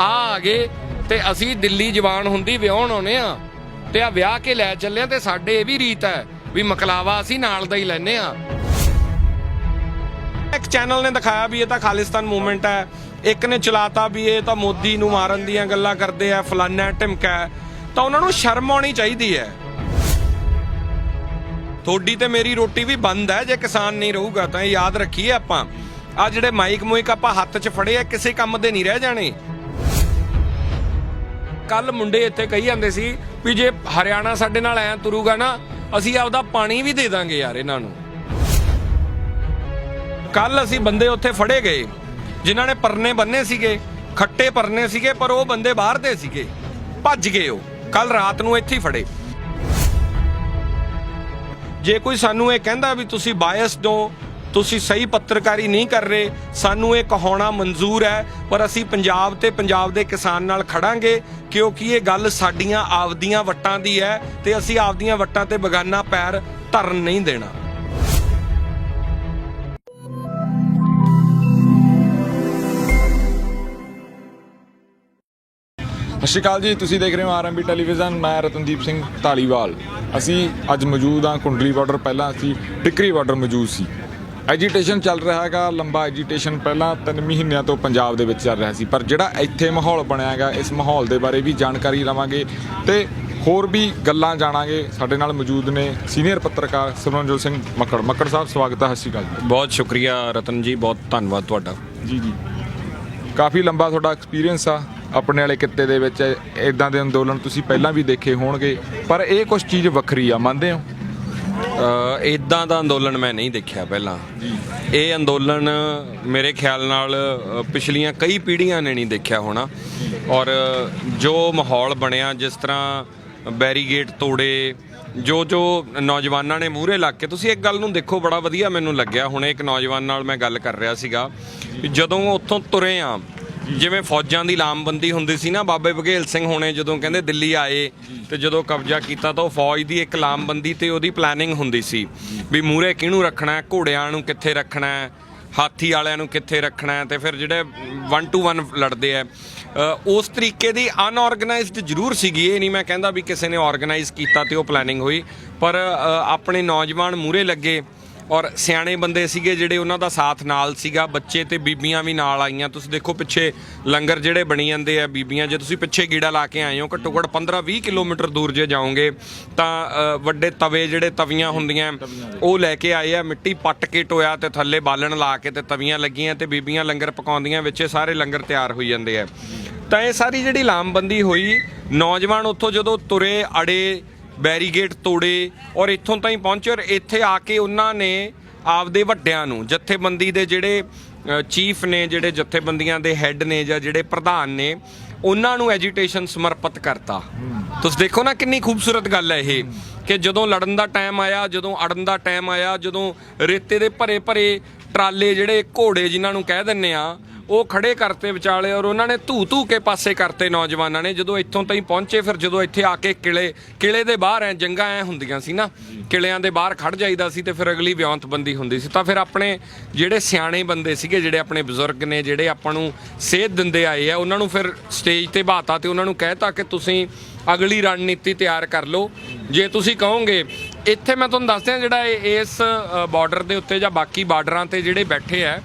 ਆ ਆ ਗਏ ਤੇ ਅਸੀਂ ਦਿੱਲੀ ਜਵਾਨ ਹੁੰਦੀ ਵਿਆਹਣ ਆਉਨੇ ਆ ਤੇ ਆ ਵਿਆਹ ਕੇ ਲੈ ਚੱਲੇ ਆ ਤੇ ਸਾਡੇ ਇਹ ਵੀ ਰੀਤ ਹੈ ਵੀ ਮਕਲਾਵਾ ਅਸੀਂ ਨਾਲ ਦਾ ਹੀ ਲੈਨੇ ਆ। ਇੱਕ ਚੈਨਲ ਨੇ ਦਿਖਾਇਆ ਵੀ ਇਹ ਤਾਂ ਖਾਲਿਸਤਾਨ ਮੂਵਮੈਂਟ ਹੈ। ਇੱਕ ਨੇ ਚਲਾਤਾ ਵੀ ਇਹ ਤਾਂ ਮੋਦੀ ਨੂੰ ਮਾਰਨ ਦੀਆਂ ਗੱਲਾਂ ਕਰਦੇ ਆ ਫਲਾਨਾ ਹੈ, ਢਿਮਕਾ ਤਾਂ ਉਹਨਾਂ ਨੂੰ ਸ਼ਰਮ ਆਉਣੀ ਚਾਹੀਦੀ ਹੈ। ਤੁਹਾਡੀ ਤੇ ਮੇਰੀ ਰੋਟੀ ਵੀ ਬੰਦ ਹੈ ਜੇ ਕਿਸਾਨ ਨਹੀਂ ਰਹੂਗਾ ਤਾਂ ਇਹ ਯਾਦ ਰੱਖੀਏ ਆਪਾਂ। ਆ ਜਿਹੜੇ ਮਾਈਕ ਮੂਇਕ ਆਪਾਂ ਹੱਥ 'ਚ ਫੜੇ ਆ ਕਿਸੇ ਕੰਮ ਦੇ ਨਹੀਂ ਰਹਿ ਜਾਣੇ। ਕੱਲ ਮੁੰਡੇ ਇੱਥੇ ਕਹੀ ਜਾਂਦੇ ਸੀ ਵੀ ਜੇ ਹਰਿਆਣਾ ਸਾਡੇ ਨਾਲ ਐ ਤੁਰੂਗਾ ਨਾ, ਅਸੀਂ ਆਪਦਾ ਪਾਣੀ ਵੀ ਦੇ ਦਾਂਗੇ ਯਾਰ ਇਹਨਾਂ ਨੂੰ। ਕੱਲ ਅਸੀਂ ਬੰਦੇ ਉੱਥੇ ਫੜੇ ਗਏ, ਜਿਨ੍ਹਾਂ ਨੇ ਪਰਨੇ ਬੰਨੇ ਸੀਗੇ, ਖੱਟੇ ਪਰਨੇ ਸੀਗੇ, ਪਰ ਉਹ ਬੰਦੇ ਬਾਹਰ ਦੇ ਸੀਗੇ, ਭੱਜ ਗਏ ਉਹ, ਕੱਲ ਰਾਤ ਨੂੰ ਇੱਥੇ ਹੀ ਫੜੇ। ਜੇ ਕੋਈ ਸਾਨੂੰ ਇਹ ਕਹਿੰਦਾ ਵੀ ਤੁਸੀਂ ਬਾਇਸਡ ਹੋ ਤੁਸੀਂ ਸਹੀ ਪੱਤਰਕਾਰੀ ਨਹੀਂ ਕਰ ਰਹੇ, ਸਾਨੂੰ ਇਹ ਕਹਾਉਣਾ ਮਨਜ਼ੂਰ ਹੈ, ਪਰ ਅਸੀਂ ਪੰਜਾਬ ਤੇ ਪੰਜਾਬ ਦੇ ਕਿਸਾਨ ਨਾਲ ਖੜਾਂਗੇ, ਕਿਉਂਕਿ ਇਹ ਗੱਲ ਸਾਡੀਆਂ ਆਪਦੀਆਂ ਵਟਾਂ ਦੀ ਹੈ ਤੇ ਅਸੀਂ ਆਪਦੀਆਂ ਵਟਾਂ ਤੇ ਬਗਾਨਾ ਪੈਰ ਧਰਨ ਨਹੀਂ ਦੇਣਾ। ਸਤਿ ਸ਼੍ਰੀ ਅਕਾਲ ਜੀ, ਤੁਸੀਂ ਦੇਖ ਰਹੇ ਹੋ ਆਰਐਮਬੀ ਟੈਲੀਵਿਜ਼ਨ, ਮੈਂ ਰਤਨਦੀਪ ਸਿੰਘ ਢਾਲੀਵਾਲ ਅਸੀਂ ਅੱਜ ਮੌਜੂਦ ਹਾਂ ਕੁੰਡਲੀ ਬਾਰਡਰ, ਪਹਿਲਾਂ ਅਸੀਂ ਟਿਕਰੀ ਬਾਰਡਰ ਮੌਜੂਦ ਸੀ। ਐਜੀਟੇਸ਼ਨ ਚੱਲ ਰਿਹਾ ਹੈਗਾ। ਲੰਬਾ ਐਜੀਟੇਸ਼ਨ ਪਹਿਲਾਂ 3 ਮਹੀਨਿਆਂ ਤੋਂ ਪੰਜਾਬ ਦੇ ਵਿੱਚ ਚੱਲ ਰਿਹਾ ਸੀ। ਪਰ ਜਿਹੜਾ ਇੱਥੇ ਮਾਹੌਲ ਬਣਿਆ ਹੈਗਾ ਇਸ ਮਾਹੌਲ ਦੇ ਬਾਰੇ ਵੀ ਜਾਣਕਾਰੀ ਲਵਾਂਗੇ ਤੇ ਹੋਰ ਵੀ ਗੱਲਾਂ ਜਾਣਾਂਗੇ। ਸਾਡੇ ਨਾਲ ਮੌਜੂਦ ਨੇ ਸੀਨੀਅਰ ਪੱਤਰਕਾਰ ਸਿਮਰਨਜੋਤ ਸਿੰਘ ਮੱਕੜ। ਮੱਕੜ ਸਾਹਿਬ ਸਵਾਗਤ ਹੈ ਅਕਾਲ ਜੀ। ਬਹੁਤ ਸ਼ੁਕਰੀਆ ਰਤਨ ਜੀ ਬਹੁਤ ਧੰਨਵਾਦ ਤੁਹਾਡਾ। ਜੀ ਜੀ। ਕਾਫੀ ਲੰਬਾ ਤੁਹਾਡਾ ਐਕਸਪੀਰੀਅੰਸ ਆ ਆਪਣੇ ਵਾਲੇ ਕਿੱਤੇ ਦੇ ਵਿੱਚ। ਇਦਾਂ ਦੇ ਅੰਦੋਲਨ ਤੁਸੀਂ ਪਹਿਲਾਂ ਵੀ ਦੇਖੇ ਹੋਣਗੇ। ਪਰ ਇਹ ਕੁਝ ਚੀਜ਼ ਵੱਖਰੀ ਆ ਮੰਨਦੇ ਹੋ? ਇਦਾਂ ਦਾ ਅੰਦੋਲਨ ਮੈਂ ਨਹੀਂ ਦੇਖਿਆ ਪਹਿਲਾਂ। ਇਹ ਅੰਦੋਲਨ ਮੇਰੇ ਖਿਆਲ ਨਾਲ ਪਿਛਲੀਆਂ ਕਈ ਪੀੜ੍ਹੀਆਂ ਨੇ ਨਹੀਂ ਦੇਖਿਆ ਹੋਣਾ। ਔਰ ਜੋ ਮਾਹੌਲ ਬਣਿਆ, ਜਿਸ ਤਰ੍ਹਾਂ ਬੈਰੀਗੇਟ ਤੋੜੇ, ਜੋ ਜੋ ਨੌਜਵਾਨਾਂ ਨੇ ਮੂਹਰੇ ਲੱਗ ਕੇ, ਤੁਸੀਂ ਇੱਕ ਗੱਲ ਨੂੰ ਦੇਖੋ, ਬੜਾ ਵਧੀਆ ਮੈਨੂੰ ਲੱਗਿਆ। ਹੁਣ ਇੱਕ ਨੌਜਵਾਨ ਨਾਲ ਮੈਂ ਗੱਲ ਕਰ ਰਿਹਾ ਸੀਗਾ। ਵੀ ਜਦੋਂ ਉੱਥੋਂ ਤੁਰੇ ਆ ਜਿਵੇਂ ਫੌਜਾਂ ਦੀ ਲਾਮਬੰਦੀ ਹੁੰਦੀ ਸੀ ਨਾ, ਬਾਬੇ ਬਘੇਲ ਸਿੰਘ ਹੋਣੇ ਜਦੋਂ ਕਹਿੰਦੇ ਦਿੱਲੀ ਆਏ ਤੇ ਜਦੋਂ ਕਬਜ਼ਾ ਕੀਤਾ ਤਾਂ ਉਹ ਫੌਜ ਦੀ ਇੱਕ ਲਾਮਬੰਦੀ ਤੇ ਉਹਦੀ ਪਲੈਨਿੰਗ ਹੁੰਦੀ ਸੀ ਵੀ ਮੂਰੇ ਕਿਹਨੂੰ ਰੱਖਣਾ ਘੋੜਿਆਂ ਨੂੰ ਕਿੱਥੇ ਰੱਖਣਾ ਹਾਥੀ ਵਾਲਿਆਂ ਨੂੰ ਕਿੱਥੇ ਰੱਖਣਾ ਹੈ ਤੇ ਫਿਰ ਜਿਹੜੇ 1 ਟੂ 1 ਲੜਦੇ ਆ। ਉਸ ਤਰੀਕੇ ਦੀ ਅਨਆਰਗੇਨਾਈਜ਼ਡ ਜ਼ਰੂਰ ਸੀਗੀ, ਇਹ ਨਹੀਂ ਮੈਂ ਕਹਿੰਦਾ ਵੀ ਕਿਸੇ ਨੇ ਆਰਗੇਨਾਈਜ਼ ਕੀਤਾ ਤੇ ਉਹ ਪਲੈਨਿੰਗ ਹੋਈ, ਪਰ ਆਪਣੇ ਨੌਜਵਾਨ ਮੂਰੇ ਲੱਗੇ ਔਰ ਸਿਆਣੇ ਬੰਦੇ ਸੀਗੇ ਜਿਹੜੇ ਉਹਨਾਂ ਦਾ ਸਾਥ ਨਾਲ ਸੀਗਾ, ਬੱਚੇ ਤੇ ਬੀਬੀਆਂ ਵੀ ਨਾਲ ਆਈਆਂ। ਤੁਸੀਂ ਦੇਖੋ ਪਿੱਛੇ ਲੰਗਰ ਜਿਹੜੇ ਬਣੀ ਜਾਂਦੇ ਆ ਬੀਬੀਆਂ, ਜੇ ਤੁਸੀਂ ਪਿੱਛੇ ਗੀੜਾ ਲਾ ਕੇ ਆਏ ਹੋ, ਘੱਟੋ ਘੱਟ 15-20 ਕਿਲੋਮੀਟਰ ਦੂਰ ਜੇ ਜਾਓਗੇ, ਤਾਂ ਵੱਡੇ ਤਵੇ ਜਿਹੜੇ ਤਵੀਆਂ ਹੁੰਦੀਆਂ, ਉਹ ਲੈ ਕੇ ਆਏ ਆ, ਮਿੱਟੀ ਪੱਟ ਕੇ ਟੋਇਆ ਤੇ ਥੱਲੇ ਬਾਲਣ ਲਾ ਕੇ ਤੇ ਤਵੀਆਂ ਲੱਗੀਆਂ ਤੇ ਬੀਬੀਆਂ ਲੰਗਰ ਪਕਾਉਂਦੀਆਂ ਵਿੱਚੇ ਸਾਰੇ ਲੰਗਰ ਤਿਆਰ ਹੋਈ ਜਾਂਦੇ ਆ। ਤਾਂ ਇਹ ਸਾਰੀ ਜਿਹੜੀ ਲਾਮਬੰਦੀ ਹੋਈ, ਨੌਜਵਾਨ ਉੱਥੋਂ ਜਦੋਂ ਤੁਰੇ ਅੜੇ ਬੈਰੀਗੇਟ ਤੋੜੇ ਔਰ ਇੱਥੋਂ ਤਾਈਂ ਪਹੁੰਚੇ ਔਰ ਇੱਥੇ ਆ ਕੇ ਉਹਨਾਂ ਨੇ ਆਪਦੇ ਵੱਡਿਆਂ ਨੂੰ, ਜਥੇਬੰਦੀ ਦੇ ਜਿਹੜੇ ਚੀਫ ਨੇ, ਜਿਹੜੇ ਜਥੇਬੰਦੀਆਂ ਦੇ ਹੈੱਡ ਨੇ ਜਾਂ ਜਿਹੜੇ ਪ੍ਰਧਾਨ ਨੇ, ਉਹਨਾਂ ਨੂੰ ਐਜੀਟੇਸ਼ਨ ਸਮਰਪਿਤ ਕਰਤਾ। ਤੁਸੀਂ ਦੇਖੋ ਨਾ ਕਿੰਨੀ ਖੂਬਸੂਰਤ ਗੱਲ ਹੈ ਇਹ, ਕਿ ਜਦੋਂ ਲੜਨ ਦਾ ਟਾਈਮ ਆਇਆ, ਜਦੋਂ ਅੜਨ ਦਾ ਟਾਈਮ ਆਇਆ, ਜਦੋਂ ਰੇਤੇ ਦੇ ਭਰੇ ਭਰੇ ਟਰਾਲੇ ਜਿਹੜੇ ਘੋੜੇ ਜਿਨ੍ਹਾਂ ਨੂੰ ਕਹਿ ਦਿੰਨੇ ਆ ਉਹ ਖੜੇ ਕਰਤੇ ਵਿਚਾਲੇ ਔਰ ਉਹਨਾਂ ਨੇ ਧੂ ਧੂ ਕੇ ਪਾਸੇ ਕਰਤੇ ਨੌਜਵਾਨਾਂ ਨੇ। ਜਦੋਂ ਇੱਥੋਂ ਤਾਈਂ ਪਹੁੰਚੇ, ਫਿਰ ਜਦੋਂ ਇੱਥੇ ਆ ਕੇ ਕਿਲੇ ਕਿਲੇ ਦੇ ਬਾਹਰ ਐ ਜੰਗਾਂ ਐ ਹੁੰਦੀਆਂ ਸੀ ਨਾ, ਕਿਲਿਆਂ ਦੇ ਬਾਹਰ ਖੜ ਜਾਈਦਾ ਸੀ ਤੇ ਫਿਰ ਅਗਲੀ ਵਿਉਂਤਬੰਦੀ ਹੁੰਦੀ ਸੀ। ਤਾਂ ਫਿਰ ਆਪਣੇ ਜਿਹੜੇ ਸਿਆਣੇ ਬੰਦੇ ਸੀਗੇ, ਜਿਹੜੇ ਆਪਣੇ ਬਜ਼ੁਰਗ ਨੇ, ਜਿਹੜੇ ਆਪਾਂ ਨੂੰ ਸੇਧ ਦਿੰਦੇ ਆਏ ਆ, ਉਹਨਾਂ ਨੂੰ ਫਿਰ ਸਟੇਜ ਤੇ ਬਾਤਾ ਤੇ ਉਹਨਾਂ ਨੂੰ ਕਹਿਤਾ ਕਿ ਤੁਸੀਂ ਅਗਲੀ ਰਣਨੀਤੀ ਤਿਆਰ ਕਰ ਲਓ। ਜੇ ਤੁਸੀਂ ਕਹੋਗੇ, ਇੱਥੇ ਮੈਂ ਤੁਹਾਨੂੰ ਦੱਸਦਿਆਂ ਜਿਹੜਾ ਇਸ ਬਾਰਡਰ ਦੇ ਉੱਤੇ ਜਾਂ ਬਾਕੀ ਬਾਰਡਰਾਂ ਤੇ ਜਿਹੜੇ ਬੈਠੇ ਆ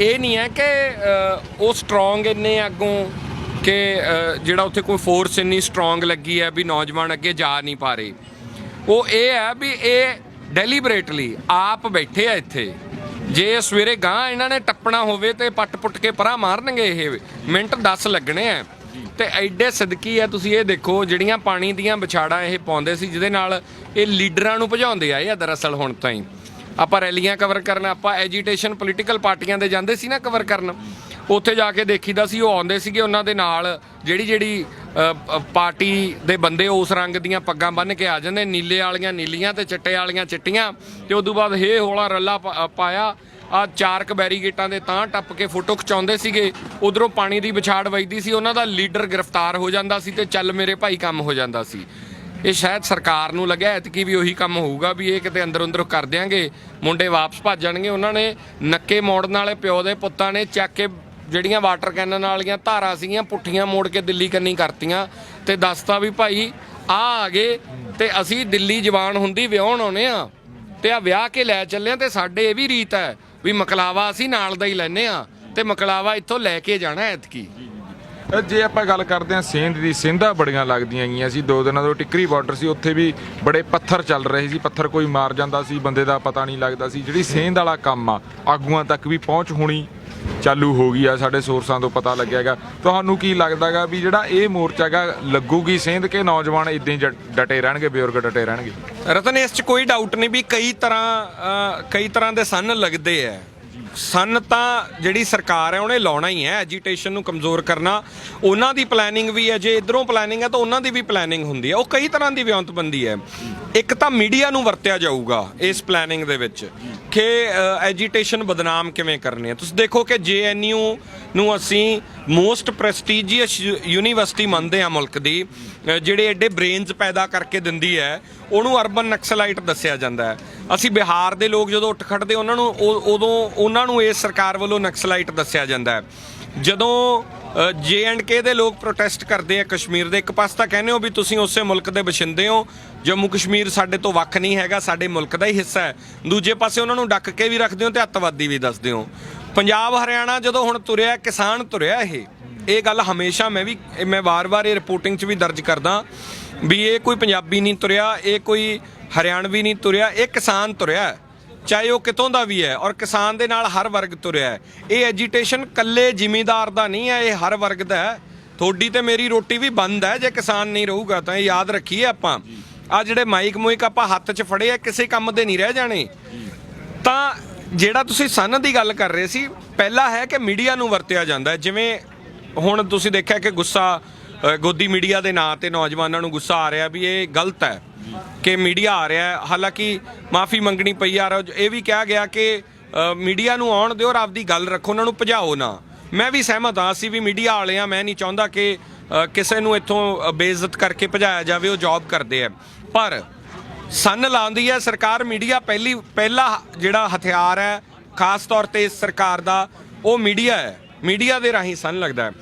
ਇਹ ਨਹੀਂ ਹੈ ਕਿ ਉਹ ਸਟਰੋਂਗ ਇੰਨੇ ਅੱਗੋਂ ਕਿ ਜਿਹੜਾ ਉੱਥੇ ਕੋਈ ਫੋਰਸ ਇੰਨੀ ਸਟਰੋਂਗ ਲੱਗੀ ਹੈ ਵੀ ਨੌਜਵਾਨ ਅੱਗੇ ਜਾ ਨਹੀਂ ਪਾ ਰਹੇ। ਉਹ ਇਹ ਹੈ ਵੀ ਇਹ ਡੈਲੀਬਰੇਟਲੀ ਆਪ ਬੈਠੇ ਆ ਇੱਥੇ। ਜੇ ਸਵੇਰੇ ਗਾਂ ਇਹਨਾਂ ਨੇ ਟੱਪਣਾ ਹੋਵੇ ਤੇ ਪੱਟ ਪੁੱਟ ਕੇ ਪਰਾਂ ਮਾਰਨਗੇ ਇਹ, ਮਿੰਟ 10 ਲੱਗਣੇ ਆ। ਤੇ ਐਡੇ ਸਦਕੀ ਆ ਤੁਸੀਂ ਇਹ ਦੇਖੋ, ਜਿਹੜੀਆਂ ਪਾਣੀ ਦੀਆਂ ਵਿਛਾੜਾਂ ਇਹ ਪਾਉਂਦੇ ਸੀ, ਜਿਹਦੇ ਨਾਲ ਇਹ ਲੀਡਰਾਂ ਨੂੰ ਭਜਾਉਂਦੇ ਆਏ ਆ ਦਰਅਸਲ ਹੁਣ ਤਾਈਂ। ਆਪਾਂ ਰੈਲੀਆਂ ਕਵਰ ਕਰਨ, ਆਪਾਂ ਐਜੀਟੇਸ਼ਨ ਪੋਲੀਟੀਕਲ ਪਾਰਟੀਆਂ ਦੇ ਜਾਂਦੇ ਸੀ ਨਾ ਕਵਰ ਕਰਨ, ਉੱਥੇ ਜਾ ਕੇ ਦੇਖੀਦਾ ਸੀ, ਉਹ ਆਉਂਦੇ ਸੀਗੇ ਉਹਨਾਂ ਦੇ ਨਾਲ, ਜਿਹੜੀ ਜਿਹੜੀ ਪਾਰਟੀ ਦੇ ਬੰਦੇ ਉਸ ਰੰਗ ਦੀਆਂ ਪੱਗਾਂ ਬੰਨ੍ਹ ਕੇ ਆ ਜਾਂਦੇ, ਨੀਲੇ ਵਾਲੀਆਂ, ਨੀਲੀਆਂ ਤੇ ਚਿੱਟੇ ਵਾਲੀਆਂ ਚਿੱਟੀਆਂ, ਤੇ ਤੋਂ ਬਾਅਦ ਹੇ ਹੋਲਾ ਰੱਲਾ ਪਾ- ਪਾਇਆ ਆ ਚਾਰ ਕ ਬੈਰੀਗੇਟਾਂ ਦੇ ਤਾਂ ਟੱਪ ਕੇ ਫੋਟੋ ਖਿਚਾਉਂਦੇ ਸੀਗੇ, ਉਧਰੋਂ ਪਾਣੀ ਦੀ ਵਿਛਾੜ ਵੱਜਦੀ ਸੀ, ਉਹਨਾਂ ਦਾ ਲੀਡਰ ਗ੍ਰਿਫਤਾਰ ਹੋ ਜਾਂਦਾ ਸੀ ਤੇ ਚੱਲ ਮੇਰੇ ਭਾਈ ਕੰਮ ਹੋ ਜਾਂਦਾ ਸੀ। ਇਹ ਸ਼ਾਇਦ ਸਰਕਾਰ ਨੂੰ ਲੱਗਿਆ, ਐਤਕੀ ਵੀ ਉਹੀ ਕੰਮ ਹੋਊਗਾ ਵੀ ਇਹ ਕਿਤੇ ਅੰਦਰ ਅੰਦਰ ਕਰ ਦਿਆਂਗੇ। ਮੁੰਡੇ ਵਾਪਸ ਭੱਜ ਜਾਣਗੇ। ਉਹਨਾਂ ਨੇ ਨੱਕੇ ਮੋੜਨ ਵਾਲੇ ਪਿਓ ਦੇ ਪੁੱਤਾਂ ਨੇ ਚੱਕ ਕੇ ਜਿਹੜੀਆਂ ਵਾਟਰ ਕੈਨਨ ਵਾਲੀਆਂ ਧਾਰਾਂ ਸੀਗੀਆਂ, ਪੁੱਠੀਆਂ ਮੋੜ ਕੇ ਦਿੱਲੀ ਕੰਨੀ ਕਰਤੀਆਂ। ਤੇ ਦੱਸਤਾ ਵੀ ਭਾਈ, ਆ ਆ ਗਏ ਤੇ ਅਸੀਂ ਦਿੱਲੀ ਜਵਾਨ ਹੁੰਦੀ ਵਿਆਹਣ ਆਉਨੇ ਆ। ਤੇ ਆ ਵਿਆਹ ਕੇ ਲੈ ਚੱਲੇ ਆ ਤੇ ਸਾਡੇ ਇਹ ਵੀ ਰੀਤ ਹੈ ਵੀ ਮਕਲਾਵਾ ਅਸੀਂ ਨਾਲ ਦਾ ਹੀ ਲੈਨੇ ਆ। ਤੇ ਮਕਲਾਵਾ ਇੱਥੋਂ ਲੈ ਕੇ ਜਾਣਾ ਐਤਕੀ। ਜੇ ਆਪਾਂ ਗੱਲ ਕਰਦੇ ਹਾਂ ਸਿੰਧ ਦੀ, ਸਿੰਧਾਂ ਬੜੀਆਂ ਲੱਗਦੀਆਂ ਗਈਆਂ ਸੀ। ਦੋ ਦਿਨਾਂ ਤੋਂ ਟਿੱਕਰੀ ਬਾਰਡਰ ਸੀ, ਉੱਥੇ ਵੀ ਬੜੇ ਪੱਥਰ ਚੱਲ ਰਹੇ ਸੀ। ਪੱਥਰ ਕੋਈ ਮਾਰ ਜਾਂਦਾ ਸੀ, ਬੰਦੇ ਦਾ ਪਤਾ ਨਹੀਂ ਲੱਗਦਾ ਸੀ। ਜਿਹੜੀ ਸਿੰਧ ਵਾਲਾ ਕੰਮ ਆ, ਆਗੂਆਂ ਤੱਕ ਵੀ ਪਹੁੰਚ ਹੋਣੀ ਚਾਲੂ ਹੋ ਗਈ ਆ, ਸਾਡੇ ਸੋਰਸਾਂ ਤੋਂ ਪਤਾ ਲੱਗਿਆਗਾ ਤੁਹਾਨੂੰ ਕੀ ਲੱਗਦਾਗਾ ਵੀ ਜਿਹੜਾ ਇਹ ਮੋਰਚਾਗਾ ਲੱਗੂਗੀ ਸਿੰਧ ਕੇ ਨੌਜਵਾਨ ਇਦਾਂ ਹੀ ਜ- ਡਟੇ ਰਹਿਣਗੇ, ਬਜ਼ੁਰਗ ਡਟੇ ਰਹਿਣਗੇ? ਰਤਨ, ਇਸ 'ਚ ਕੋਈ ਡਾਊਟ ਨਹੀਂ ਵੀ ਕਈ ਤਰ੍ਹਾਂ ਕਈ ਤਰ੍ਹਾਂ ਦੇ ਸੰਨ ਲੱਗਦੇ ਐ ਸੰਨ ਤਾਂ ਜਿਹੜੀ ਸਰਕਾਰ ਹੈ, ਉਹਨੇ ਲਾਉਣਾ ਹੀ ਹੈ ਐਜੀਟੇਸ਼ਨ ਨੂੰ ਕਮਜ਼ੋਰ ਕਰਨਾ। ਉਹਨਾਂ ਦੀ ਪਲੈਨਿੰਗ ਵੀ ਹੈ, ਜੇ ਇਧਰੋਂ ਪਲੈਨਿੰਗ ਹੈ ਤਾਂ ਉਹਨਾਂ ਦੀ ਵੀ ਪਲੈਨਿੰਗ ਹੁੰਦੀ ਹੈ। ਉਹ ਕਈ ਤਰ੍ਹਾਂ ਦੀ ਵਿਉਂਤਬੰਦੀ ਹੈ। ਇੱਕ ਤਾਂ ਮੀਡੀਆ ਨੂੰ ਵਰਤਿਆ ਜਾਊਗਾ ਇਸ ਪਲੈਨਿੰਗ ਦੇ ਵਿੱਚ ਕਿ ਐਜੀਟੇਸ਼ਨ ਬਦਨਾਮ ਕਿਵੇਂ ਕਰਨੀ ਹੈ। ਤੁਸੀਂ ਦੇਖੋ ਕਿ ਜੇਐਨਯੂ ਨੂੰ ਅਸੀਂ ਮੋਸਟ ਪ੍ਰੈਸਟੀਜੀਅਸ ਯੂਨੀਵਰਸਿਟੀ ਮੰਨਦੇ ਆ ਮੁਲਕ ਦੀ ਜਿਹੜੇ ਐਡੇ ਬ੍ਰੇਨਸ ਪੈਦਾ ਕਰਕੇ ਦਿੰਦੀ ਹੈ, ਉਹਨੂੰ ਅਰਬਨ ਨਕਸਲਾਈਟ ਦੱਸਿਆ ਜਾਂਦਾ ਹੈ। ਅਸੀਂ ਬਿਹਾਰ ਦੇ ਲੋਕ ਜਦੋਂ ਉੱਠ ਖੜਦੇ ਉਹਨਾਂ ਨੂੰ ਉਹ- ਉਦੋਂ ਉਹਨਾਂ ਨੂੰ ਇਸ ਸਰਕਾਰ ਵੱਲੋਂ ਨਕਸਲਾਈਟ ਦੱਸਿਆ ਜਾਂਦਾ ਹੈ। ਜਦੋਂ ਜੇ ਐਂਡ ਕੇ ਦੇ ਲੋਕ ਪ੍ਰੋਟੈਸਟ ਕਰਦੇ ਆ ਕਸ਼ਮੀਰ ਦੇ, ਇੱਕ ਪਾਸੇ ਤਾਂ ਕਹਿੰਦੇ ਹੋ ਵੀ ਤੁਸੀਂ ਉਸੇ ਮੁਲਕ ਦੇ ਵਸਿੰਦੇ ਹੋ, ਜੰਮੂ ਕਸ਼ਮੀਰ ਸਾਡੇ ਤੋਂ ਵੱਖ ਨਹੀਂ ਹੈਗਾ, ਸਾਡੇ ਮੁਲਕ ਦਾ ਹੀ ਹਿੱਸਾ ਹੈ। ਦੂਜੇ ਪਾਸੇ ਉਹਨਾਂ ਨੂੰ ਡੱਕ ਕੇ ਵੀ ਰੱਖਦੇ ਹੋ ਤੇ ਅੱਤਵਾਦੀ ਵੀ ਦੱਸਦੇ ਹੋ। ਪੰਜਾਬ, ਹਰਿਆਣਾ ਜਦੋਂ ਹੁਣ ਤੁਰਿਆ, ਕਿਸਾਨ ਤੁਰਿਆ ਇਹ ਇਹ ਗੱਲ ਹਮੇਸ਼ਾ ਮੈਂ ਵੀ, ਮੈਂ ਵਾਰ-ਵਾਰ ਇਹ ਰਿਪੋਰਟਿੰਗ 'ਚ ਵੀ ਦਰਜ ਕਰਦਾ, ਵੀ ਇਹ ਕੋਈ ਪੰਜਾਬੀ ਨਹੀਂ ਤੁਰਿਆ, ਇਹ ਕੋਈ ਹਰਿਆਣਵੀ ਨਹੀਂ ਤੁਰਿਆ, ਇਹ ਕਿਸਾਨ ਤੁਰਿਆ ਚਾਹੇ ਉਹ ਕਿਤੋਂ ਦਾ ਵੀ ਹੈ ਔਰ ਕਿਸਾਨ ਦੇ ਨਾਲ ਹਰ ਵਰਗ ਤੁਰਿਆ ਇਹ ਐਜੀਟੇਸ਼ਨ ਕੱਲੇ ਜ਼ਿਮੀਦਾਰ ਦਾ ਨਹੀਂ ਹੈ, ਇਹ ਹਰ ਵਰਗ ਦਾ ਹੈ। ਤੁਹਾਡੀ ਤੇ ਮੇਰੀ ਰੋਟੀ ਵੀ ਬੰਦ ਹੈ, ਜੇ ਕਿਸਾਨ ਨਹੀਂ ਰਹੂਗਾ ਤਾਂ ਇਹ ਯਾਦ ਰੱਖੀਏ ਆਪਾਂ। ਆ ਜਿਹੜੇ ਮਾਈਕ ਮੂਈਕ ਆਪਾਂ ਹੱਥ 'ਚ ਫੜੇ ਆ, ਕਿਸੇ ਕੰਮ ਦੇ ਨਹੀਂ ਰਹਿ ਜਾਣੇ। ਤਾਂ ਜਿਹੜਾ ਤੁਸੀਂ ਸੰਨ ਦੀ ਗੱਲ ਕਰ ਰਹੇ ਸੀ, ਪਹਿਲਾ ਹੈ ਕਿ ਮੀਡੀਆ ਨੂੰ ਵਰਤਿਆ ਜਾਂਦਾ ਜਿਵੇਂ ਹੁਣ ਤੁਸੀਂ ਦੇਖਿਆ ਕਿ ਗੁੱਸਾ ਗੋਦੀ ਮੀਡੀਆ ਦੇ ਨਾਂ ਤੇ ਨੌਜਵਾਨਾਂ ਨੂੰ ਗੁੱਸਾ ਆ ਰਿਹਾ ਵੀ ਇਹ ਗਲਤ ਹੈ ਕਿ ਮੀਡੀਆ ਆ ਰਿਹਾ ਹਾਲਾਂਕਿ ਮਾਫੀ ਮੰਗਣੀ ਪਈ ਆ ਔਰ ਇਹ ਵੀ ਕਿਹਾ ਗਿਆ ਕਿ ਮੀਡੀਆ ਨੂੰ ਆਉਣ ਦਿਓ ਔਰ ਆਪਦੀ ਗੱਲ ਰੱਖੋ ਉਹਨਾਂ ਨੂੰ ਭਜਾਓ ਨਾ। ਮੈਂ ਵੀ ਸਹਿਮਤ ਹਾਂ ਅਸੀਂ ਵੀ ਮੀਡੀਆ ਵਾਲੇ ਆ ਮੈਂ ਨਹੀਂ ਚਾਹੁੰਦਾ ਕਿ ਕਿਸੇ ਨੂੰ ਇੱਥੋਂ ਅ, ਬੇਇੱਜ਼ਤ ਕਰਕੇ ਭਜਾਇਆ ਜਾਵੇ ਉਹ ਜੌਬ ਕਰਦੇ ਆ ਪਰ ਸੰਨ ਲਾਉਂਦੀ ਹੈ ਸਰਕਾਰ ਮੀਡੀਆ ਪਹਿਲੀ ਪਹਿਲਾ ਜਿਹੜਾ ਹਥਿਆਰ ਹੈ ਖਾਸ ਤੌਰ ਤੇ ਇਸ ਸਰਕਾਰ ਦਾ ਉਹ ਮੀਡੀਆ ਹੈ। ਮੀਡੀਆ ਦੇ ਰਾਹੀਂ ਸੰਨ ਲੱਗਦਾ ਹੈ।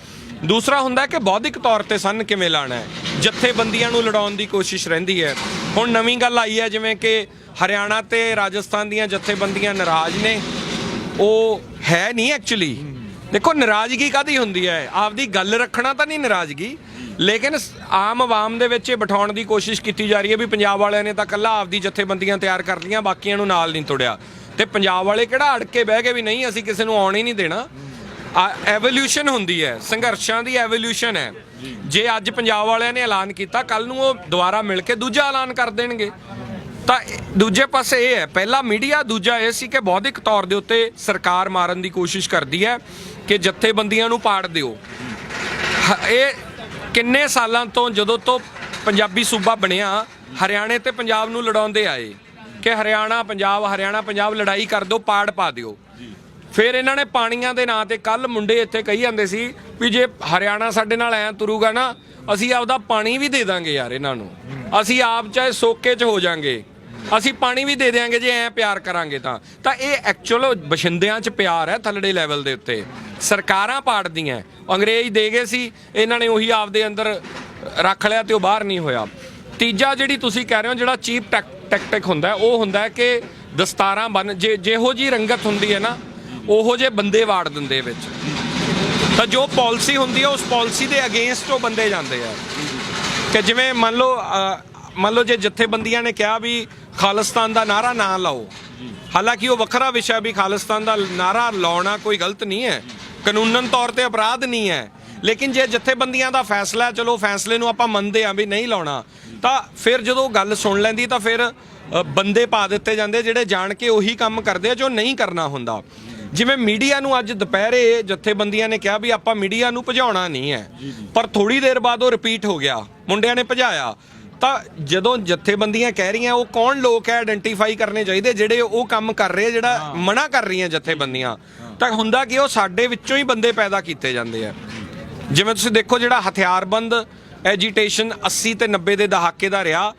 ਦੂਸਰਾ ਹੁੰਦਾ ਕਿ ਬੌਧਿਕ ਤੌਰ ਤੇ ਸੰਨ ਕਿਵੇਂ ਲਾਣਾ ਹੈ? ਜਥੇਬੰਦੀਆਂ ਨੂੰ ਲੜਾਉਣ ਦੀ ਕੋਸ਼ਿਸ਼ ਰਹਿੰਦੀ ਹੈ। ਹੁਣ ਨਵੀਂ ਗੱਲ ਆਈ ਹੈ, ਜਿਵੇਂ ਕਿ ਹਰਿਆਣਾ ਤੇ ਰਾਜਸਥਾਨ ਦੀਆਂ ਜਥੇਬੰਦੀਆਂ ਨਾਰਾਜ਼ ਨੇ। ਉਹ ਹੈ ਨਹੀਂ ਐਕਚੁਅਲੀ ਦੇਖੋ, ਨਾਰਾਜ਼ਗੀ ਕਾਦੀ ਹੁੰਦੀ ਹੈ? ਆਪਦੀ ਗੱਲ ਰੱਖਣਾ ਤਾਂ ਨਹੀਂ ਨਾਰਾਜ਼ਗੀ। ਲੇਕਿਨ ਆਮ ਆਵਾਮ ਦੇ ਵਿੱਚ ਇਹ ਬਿਠਾਉਣ ਦੀ ਕੋਸ਼ਿਸ਼ ਕੀਤੀ ਜਾ ਰਹੀ ਹੈ ਵੀ ਪੰਜਾਬ ਵਾਲਿਆਂ ਨੇ ਤਾਂ ਕੱਲਾ ਆਪਦੀ ਜਥੇਬੰਦੀਆਂ ਤਿਆਰ ਕਰ ਲਈਆਂ, ਬਾਕੀਆਂ ਨੂੰ ਨਾਲ ਨਹੀਂ ਤੋੜਿਆ। ਤੇ ਪੰਜਾਬ ਵਾਲੇ ਕਿਹੜਾ ਅੜ ਕੇ ਬਹਿ ਗਏ ਵੀ ਨਹੀਂ, ਅਸੀਂ ਕਿਸੇ ਨੂੰ ਆਉਣ ਹੀ ਨਹੀਂ ਦੇਣਾ। ਐਵੋਲੂਸ਼ਨ ਹੁੰਦੀ ਹੈ, ਸੰਘਰਸ਼ਾਂ ਦੀ ਐਵੋਲੂਸ਼ਨ ਹੈ। ਜੇ ਅੱਜ ਪੰਜਾਬ ਵਾਲਿਆਂ ਨੇ ਐਲਾਨ ਕੀਤਾ ਕੱਲ ਨੂੰ ਉਹ ਦੁਬਾਰਾ ਮਿਲ ਕੇ ਦੂਜਾ ਐਲਾਨ ਕਰ ਦੇਣਗੇ। ਤਾਂ ਦੂਜੇ ਪਾਸੇ ਇਹ ਹੈ, ਪਹਿਲਾ ਮੀਡੀਆ ਦੂਜਾ ਇਹ ਸੀ ਕਿ ਬੌਧਿਕ ਤੌਰ ਦੇ ਉੱਤੇ ਸਰਕਾਰ ਮਾਰਨ ਦੀ ਕੋਸ਼ਿਸ਼ ਕਰਦੀ ਹੈ ਕਿ ਜਥੇਬੰਦੀਆਂ ਨੂੰ ਪਾੜ ਦਿਓ। ਇਹ ਕਿੰਨੇ ਸਾਲਾਂ ਤੋਂ ਜਦੋਂ ਤੋਂ ਪੰਜਾਬੀ ਸੂਬਾ ਬਣਿਆ, ਹਰਿਆਣੇ ਤੇ ਪੰਜਾਬ ਨੂੰ ਲੜਾਉਂਦੇ ਆਏ, ਕਿ ਹਰਿਆਣਾ, ਪੰਜਾਬ ਹਰਿਆਣਾ, ਪੰਜਾਬ ਲੜਾਈ ਕਰ ਦਿਓ, ਪਾੜ ਪਾ ਦਿਓ। ਫਿਰ ਇਹਨਾਂ ਨੇ ਪਾਣੀਆਂ ਦੇ ਨਾਂ ਤੇ ਕੱਲ ਮੁੰਡੇ ਇੱਥੇ ਕਹੀ ਜਾਂਦੇ ਸੀ ਵੀ ਜੇ ਹਰਿਆਣਾ ਸਾਡੇ ਨਾਲ ਐ ਤੁਰੂਗਾ ਨਾ, ਅਸੀਂ ਆਪਦਾ ਪਾਣੀ ਵੀ ਦੇ ਦਾਂਗੇ ਯਾਰ ਇਹਨਾਂ ਨੂੰ। ਅਸੀਂ ਆਪ ਚਾਹੇ ਸੋਕੇ 'ਚ ਹੋ ਜਾਾਂਗੇ, ਅਸੀਂ ਪਾਣੀ ਵੀ ਦੇ ਦਿਆਂਗੇ ਜੇ ਐ ਪਿਆਰ ਕਰਾਂਗੇ ਤਾਂ। ਤਾਂ ਇਹ ਐਕਚੁਅਲ ਬਸ਼ਿੰਦਿਆਂ 'ਚ ਪਿਆਰ ਹੈ ਥੱਲੜੇ ਲੈਵਲ ਦੇ ਉੱਤੇ। ਸਰਕਾਰਾਂ ਪਾੜਦੀਆਂ, ਅੰਗਰੇਜ਼ ਦੇ ਗਏ ਸੀ, ਇਹਨਾਂ ਨੇ ਉਹੀ ਆਪਦੇ ਅੰਦਰ ਰੱਖ ਲਿਆ ਤੇ ਉਹ ਬਾਹਰ ਨਹੀਂ ਹੋਇਆ। ਤੀਜਾ ਜਿਹੜੀ ਤੁਸੀਂ ਕਹਿ ਰਹੇ ਹੋ ਜਿਹੜਾ ਚੀਪ ਟੈਕਟਿਕ ਹੁੰਦਾ, ਉਹ ਹੁੰਦਾ ਕਿ ਦਸਤਾਰਾਂ ਬਨ, ਜੇ ਜਿਹੋ ਜੀ ਰੰਗਤ ਹੁੰਦੀ ਹੈ ਨਾ ਉਹੋ ਜੇ ਬੰਦੇ ਵਾੜ ਦਿੰਦੇ ਵਿੱਚ। ਤਾਂ ਜੋ ਪਾਲਿਸੀ ਹੁੰਦੀ ਹੈ ਉਸ ਪਾਲਿਸੀ ਦੇ ਅਗੇਂਸਟ ਉਹ ਬੰਦੇ ਜਾਂਦੇ ਆ। ਕਿ ਜਿਵੇਂ ਮੰਨ ਲਓ ਮੰਨ ਲਓ ਜੇ ਜਥੇਬੰਦੀਆਂ ਨੇ ਕਿਹਾ ਵੀ ਖਾਲਿਸਤਾਨ ਦਾ ਨਾਰਾ ਨਾ ਲਾਓ। ਹਾਲਾਂਕਿ ਉਹ ਵੱਖਰਾ ਵਿਸ਼ਾ ਵੀ ਖਾਲਿਸਤਾਨ ਦਾ ਨਾਰਾ ਲਾਉਣਾ ਕੋਈ ਗਲਤ ਨਹੀਂ ਹੈ। ਕਾਨੂੰਨਨ ਤੌਰ ਤੇ ਅਪਰਾਧ ਨਹੀਂ ਹੈ। ਲੇਕਿਨ ਜੇ ਜਥੇਬੰਦੀਆਂ ਦਾ ਫੈਸਲਾ ਚਲੋ ਫੈਸਲੇ ਨੂੰ ਆਪਾਂ ਮੰਨਦੇ ਆਂ ਵੀ ਨਹੀਂ ਲਾਉਣਾ, ਤਾਂ ਫਿਰ ਜਦੋਂ ਗੱਲ ਸੁਣ ਲੈਂਦੀ ਤਾਂ ਫਿਰ ਬੰਦੇ ਪਾ ਦਿੱਤੇ ਜਾਂਦੇ ਜਿਹੜੇ ਜਾਣ ਕੇ ਉਹੀ ਕੰਮ ਕਰਦੇ ਆ ਜੋ ਨਹੀਂ ਕਰਨਾ ਹੁੰਦਾ। ਜਿਵੇਂ ਮੀਡੀਆ ਨੂੰ ਅੱਜ ਦੁਪਹਿਰੇ ਜਥੇਬੰਦੀਆਂ ਨੇ ਕਿਹਾ ਵੀ ਆਪਾਂ ਮੀਡੀਆ ਨੂੰ ਭਜਾਉਣਾ ਨਹੀਂ ਹੈ ਪਰ ਥੋੜੀ ਦੇਰ ਬਾਅਦ ਉਹ ਰਿਪੀਟ ਹੋ ਗਿਆ ਮੁੰਡਿਆਂ ਨੇ ਭਜਾਇਆ। ਤਾਂ ਜਦੋਂ ਜਥੇਬੰਦੀਆਂ ਕਹਿ ਰਹੀਆਂ ਉਹ ਕੌਣ ਲੋਕ ਹੈ ਆਇਡੈਂਟੀਫਾਈ ਕਰਨੇ ਚਾਹੀਦੇ ਜਿਹੜੇ ਉਹ ਕੰਮ ਕਰ ਰਹੇ ਆ, ਜਿਹੜਾ ਮਨਾ ਕਰ ਰਹੀਆਂ ਜਥੇਬੰਦੀਆਂ? ਤਾਂ ਹੁੰਦਾ ਕਿ ਉਹ ਸਾਡੇ ਵਿੱਚੋਂ ਹੀ ਬੰਦੇ ਪੈਦਾ ਕੀਤੇ ਜਾਂਦੇ ਆ। ਜਿਵੇਂ ਤੁਸੀਂ ਦੇਖੋ ਜਿਹੜਾ ਹਥਿਆਰਬੰਦ ਐਜੀਟੇਸ਼ਨ 80 ਤੇ 90 ਦੇ ਦਹਾਕੇ ਦਾ ਰਿਹਾ